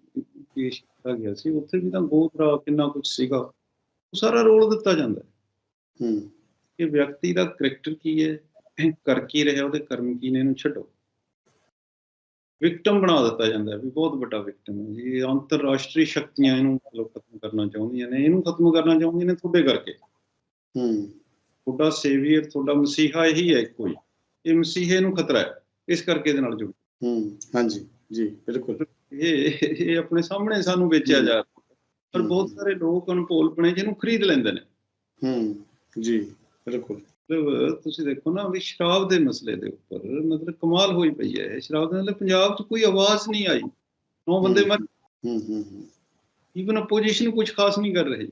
ਪੇਸ਼ ਕੀਤਾ ਗਿਆ ਸੀ ਉੱਥੇ ਵੀ ਤਾਂ ਗੋਤਰਾ ਕਿੰਨਾ ਕੁਝ ਸੀਗਾ। ਉਹ ਸਾਰਾ ਰੋਲ ਦਿੱਤਾ ਜਾਂਦਾ ਹੈ। ਹੂੰ। ਕਿ ਵਿਅਕਤੀ ਦਾ ਕਰੈਕਟਰ ਕੀ ਹੈ? ਕਰ ਕੀ ਰਿਹਾ ਉਹਦੇ ਕਰਮ ਕੀ ਨੇ ਇਹਨੂੰ ਛੱਡੋ। ਵਿਕਟਮ ਬਣਾ ਦਿੱਤਾ ਜਾਂਦਾ ਵੀ ਬਹੁਤ ਵੱਡਾ ਵਿਕਟਮ ਹੈ ਜੀ। ਅੰਤਰਰਾਸ਼ਟਰੀ ਸ਼ਕਤੀਆਂ ਇਹਨੂੰ ਮਤਲਬ ਖਤਮ ਕਰਨਾ ਚਾਹੁੰਦੀਆਂ ਨੇ ਇਹਨੂੰ ਖਤਮ ਕਰਨਾ ਚਾਹੁੰਦੀਆਂ ਨੇ ਤੁਹਾਡੇ ਕਰਕੇ। ਹੂੰ। ਤੁਹਾਡਾ ਸੇਵੀਅਰ ਤੁਹਾਡਾ ਮਸੀਹਾ ਇਹੀ ਹੈ ਇੱਕੋ ਹੀ। ਇਹ ਮਸੀਹੇ ਨੂੰ ਖਤਰਾ ਹੈ ਇਸ ਕਰਕੇ ਇਹਦੇ ਨਾਲ ਜੁੜੋ ਹੂੰ ਹਾਂਜੀ ਜੀ ਬਿਲਕੁਲ। ਇਹ ਇਹ ਆਪਣੇ ਸਾਹਮਣੇ ਸਾਨੂੰ ਵੇਚਿਆ ਜਾ ਰਿਹਾ। ਪਰ। ਬਹੁਤ ਸਾਰੇ ਲੋਕ ਅਨਪੋਲਪਣੇ ਜਿਹਨੂੰ ਖਰੀਦ ਲੈਂਦੇ ਨੇ। ਹੂੰ ਜੀ ਬਿਲਕੁਲ। ਤੁਸੀਂ ਦੇਖੋ ਨਾ ਵੀ ਸ਼ਰਾਬ ਦੇ ਮਸਲੇ ਦੇ ਉੱਪਰ ਮਤਲਬ ਕਮਾਲ ਹੋਈ ਪਈ ਹੈ। ਸ਼ਰਾਬ ਦੇ ਮਤਲਬ ਪੰਜਾਬ 'ਚ ਕੋਈ ਆਵਾਜ਼ ਨਹੀਂ ਆਈ। ਨੌ ਬੰਦੇ ਮਰ ਹੂੰ ਹੂੰ ਹੂੰ। ਈਵਨ ਆਪੋਜੀਸ਼ਨ ਕੁਝ ਖਾਸ ਨਹੀਂ ਕਰ ਰਹੀ।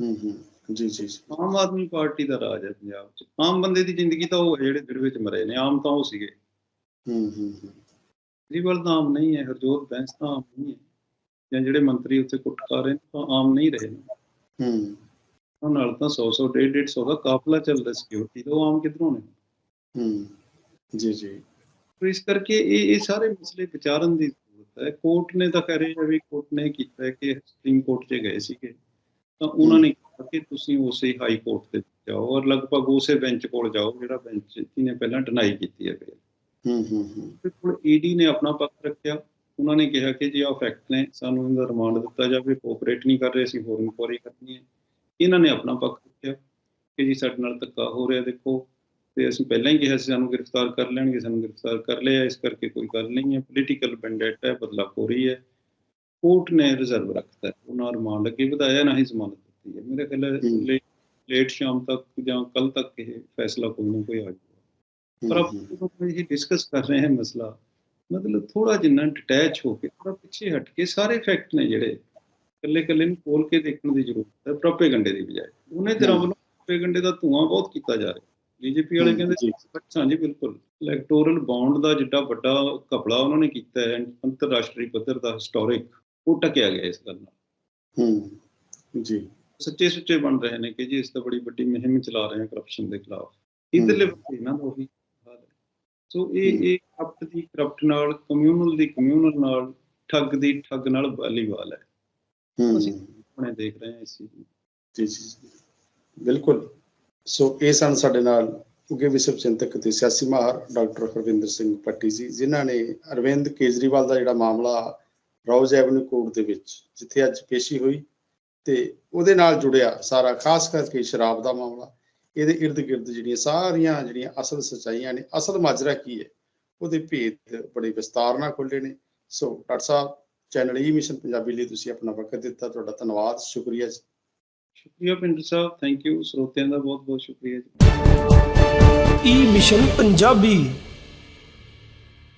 ਹੂੰ ਹੂੰ। ਜੀ ਜੀ ਜੀ। ਆਮ ਆਦਮੀ ਪਾਰਟੀ ਦਾ ਰਾਜ ਹੈ ਪੰਜਾਬ 'ਚ। ਆਮ ਬੰਦੇ ਦੀ ਜ਼ਿੰਦਗੀ ਤਾਂ ਉਹ ਹੈ ਜਿਹੜੇ ਦਿਲ ਵਿੱਚ ਮਰੇ ਨੇ। ਆਮ ਤਾਂ ਉਹ ਸੀਗੇ। ਹੂੰ ਹੂੰ। ਕੇਜਰੀਵਾਲ ਤਾਂ ਆਮ ਨਹੀਂ ਹੈ ਹਰਜੋਤ ਬੈਂਸ ਤਾਂ ਆਮ ਨਹੀਂ ਹੈ। ਜਾਂ ਜਿਹੜੇ ਮੰਤਰੀ ਉੱਥੇ ਕੁੱਟ ਖਾ ਰਹੇ ਨੇ ਤਾਂ ਆਮ ਨਹੀਂ ਰਹੇ ਹੂੰ। ਉਹਨਾਂ ਨਾਲ ਤਾਂ 100 100 150 150 ਦਾ ਕਾਫਲਾ ਚੱਲਦਾ ਸਿਕਿਉਰਿਟੀ ਦਾ ਉਹ ਆਮ ਕਿੱਧਰੋਂ ਨੇ? ਹੂੰ ਜੀ ਜੀ। ਤੋ ਇਸ ਕਰਕੇ ਇਹ ਇਹ ਸਾਰੇ ਮਸਲੇ ਵਿਚਾਰਨ ਦੀ ਜ਼ਰੂਰਤ ਹੈ। ਕੋਰਟ ਨੇ ਤਾਂ ਕਹਿ ਰਹੇ ਵੀ ਕੋਰਟ ਨੇ ਕੀਤਾ ਕਿ ਸੁਪਰੀਮ ਕੋਰਟ 'ਚ ਗਏ ਸੀਗੇ। ਤਾਂ ਉਹਨਾਂ ਨੇ ਕਿਹਾ ਕਿ ਤੁਸੀਂ ਉਸੇ ਹਾਈ ਕੋਰਟ ਤੇ ਜਾਓ ਔਰ ਲਗਭਗ ਉਸੇ ਬੈਂਚ ਕੋਲ ਜਾਓ ਜਿਹੜਾ ਬੈਂਚ ਜਿਹਨੇ ਪਹਿਲਾਂ ਡਿਨਾਈ ਕੀਤੀ ਹੈ ਬੇਲ ਹੂੰ ਹੂੰ ਹੂੰ। ਤੇ ਕੋਲ ਈਡੀ ਨੇ ਆਪਣਾ ਪੱਖ ਰੱਖਿਆ। ਉਹਨਾਂ ਨੇ ਕਿਹਾ ਕਿ ਜੀ ਆਹ ਫੈਕਟ ਨੇ ਸਾਨੂੰ ਇਹਦਾ ਰਿਮਾਂਡ ਦਿੱਤਾ ਜਾਵੇ ਕੋਆਪਰੇਟ ਨਹੀਂ ਕਰ ਰਹੇ ਅਸੀਂ ਹੋਰ ਇਨਕੁਆਰੀ ਕਰਨੀ ਹੈ। ਇਹਨਾਂ ਨੇ ਆਪਣਾ ਪੱਖ ਰੱਖਿਆ ਕਿ ਜੀ ਸਾਡੇ ਨਾਲ ਧੱਕਾ ਹੋ ਰਿਹਾ ਦੇਖੋ। ਤੇ ਅਸੀਂ ਪਹਿਲਾਂ ਹੀ ਕਿਹਾ ਸੀ ਸਾਨੂੰ ਗ੍ਰਿਫਤਾਰ ਕਰ ਲੈਣਗੇ ਸਾਨੂੰ ਗ੍ਰਿਫਤਾਰ ਕਰ ਲਿਆ ਇਸ ਕਰਕੇ ਕੋਈ ਗੱਲ ਨਹੀਂ ਹੈ। ਪੋਲੀਟੀਕਲ ਬੈਂਡੇਟ ਹੈ ਬਦਲਾਖੋਰੀ ਹੈ। ਕੋਰਟ ਨੇ ਰਿਜ਼ਰਵ ਰੱਖਤਾ ਹੈ। ਉਹਨਾਂ ਰਿਮਾਂਡ ਅੱਗੇ ਵਧਾਇਆ ਨਾ ਹੀ ਜ਼ਮਾਨਤ ਦਿੱਤੀ ਹੈ। ਮੇਰੇ ਖਿਆਲ ਹੈ ਹੂੰ। ਲੇਟ ਸ਼ਾਮ ਤੱਕ ਜਾਂ ਕੱਲ ਤੱਕ ਇਹ ਫੈਸਲਾ ਕੋਈ ਨਾ ਕੋਈ ਆ ਜਾਊਗਾ। ਪਰ ਹੂੰ, ਹੂੰ, ਆਪਾਂ ਇਹ ਡਿਸਕਸ ਕਰ ਰਹੇ ਹਾਂ ਮਸਲਾ। ਮਤਲਬ ਥੋੜਾ ਜਿੰਨਾ ਡਿਟੈਚ ਹੋ ਕੇ ਥੋੜਾ ਪਿੱਛੇ ਹਟ ਕੇ ਸਾਰੇ ਫੈਕਟ ਨੇ ਜਿਹੜੇ ਇਕੱਲੇ ਇਕੱਲੇ ਨੂੰ ਖੋਲ ਕੇ ਦੇਖਣ ਦੀ ਜ਼ਰੂਰਤ ਹੈ ਪ੍ਰੋਪੇਗੰਡੇ ਦੀ ਬਜਾਏ। ਉਹਨੇ ਧਿਰਾਂ ਹਮ। ਵੱਲੋਂ ਪ੍ਰੋਪੇਗੰਡੇ ਦਾ ਧੂਆਂ ਬਹੁਤ ਕੀਤਾ ਜਾ ਰਿਹਾ। ਬੀਜੇਪੀ ਵਾਲੇ ਕਹਿੰਦੇ ਜੀ। ਅੱਛਾ ਜੀ ਬਿਲਕੁਲ। ਇਲੈਕਟੋਰਲ ਬੌਂਡ ਦਾ ਜਿੱਡਾ ਵੱਡਾ ਕਪੜਾ ਉਹਨਾਂ ਨੇ ਕੀਤਾ ਹੈ ਅੰਤਰਰਾਸ਼ਟਰੀ ਪੱਧਰ ਦਾ ਹਿਸਟੋਰਿਕ ਉਹ ਟਕਿਆ ਗਿਆ ਇਸ ਗੱਲ ਨਾਲ। ਹੂੰ ਜੀ। ਸੱਚੇ ਸੁੱਚੇ ਬਣ ਰਹੇ ਨੇ ਕਿ ਜੀ ਇਸ ਤਾਂ ਬੜੀ ਵੱਡੀ ਮੁਹਿੰਮ ਚਲਾ ਰਹੇ ਹਾਂ ਕਰਪਸ਼ਨ ਦੇ ਖਿਲਾਫ। ਇਧਰਲੇ ਪਾਸੇ ਦਾ ਉਹੀ ਸੋ ਇਹ ਇਹ ਕਰਪਟ ਦੀ ਕਰਪਟ ਨਾਲ ਕਮਿਊਨਲ ਦੀ ਕਮਿਊਨਲ ਨਾਲ ਠੱਗ ਦੀ ਠੱਗ ਨਾਲ ਵਾਲੀਵਾਲ ਹੈ। ਹੂੰ। ਅਸੀਂ ਹੁਣੇ ਦੇਖ ਰਹੇ ਹਾਂ ਇਸ ਚੀਜ਼ ਨੂੰ। ਜੀ ਜੀ ਜੀ। ਬਿਲਕੁਲ। ਸੋ ਇਹ ਸਨ ਸਾਡੇ ਨਾਲ ਉੱਗੇ ਵਿਸ਼ਵ ਚਿੰਤਕ ਤੇ ਸਿਆਸੀ ਮਾਹਰ ਡਾਕਟਰ ਹਰਵਿੰਦਰ ਸਿੰਘ ਪੱਟੀ ਜੀ ਜਿਨ੍ਹਾਂ ਨੇ ਅਰਵਿੰਦ ਕੇਜਰੀਵਾਲ ਦਾ ਜਿਹੜਾ ਮਾਮਲਾ ਰੋਜ਼ ਐਵਨਿਊ ਕੋਰਟ ਦੇ ਵਿੱਚ ਜਿੱਥੇ ਅੱਜ ਪੇਸ਼ੀ ਹੋਈ ਤੇ ਉਹਦੇ ਨਾਲ ਜੁੜਿਆ ਸਾਰਾ ਖਾਸ ਕਰਕੇ ਸ਼ਰਾਬ ਦਾ ਮਾਮਲਾ। ਇਹਦੇ ਇਰਦ ਗਿਰਦ ਜਿਹੜੀਆਂ ਸਾਰੀਆਂ ਜਿਹੜੀਆਂ ਅਸਲ ਸਚਾਈਆਂ ਨੇ ਅਸਲ ਮਾਜਰਾ ਕੀ ਹੈ? ਉਹਦੇ ਭੇਦ ਬੜੇ ਵਿਸਤਾਰ ਨਾਲ ਖੁੱਲੇ ਨੇ। ਸੋ ਡਾਕਟਰ ਸਾਹਿਬ ਚੈਨਲ ਈ ਮਿਸ਼ਨ ਪੰਜਾਬੀ ਲਈ ਤੁਸੀਂ ਆਪਣਾ ਵਕਤ ਦਿੱਤਾ ਤੁਹਾਡਾ ਧੰਨਵਾਦ ਸ਼ੁਕਰੀਆ ਜੀ। ਸ਼ੁਕਰੀਆ ਪਿੰਡਰ ਸਾਹਿਬ ਥੈਂਕ ਯੂ ਸਰੋਤਿਆਂ ਦਾ ਬਹੁਤ ਬਹੁਤ ਸ਼ੁਕਰੀਆ ਜੀ। ਈ ਮਿਸ਼ਨ ਪੰਜਾਬੀ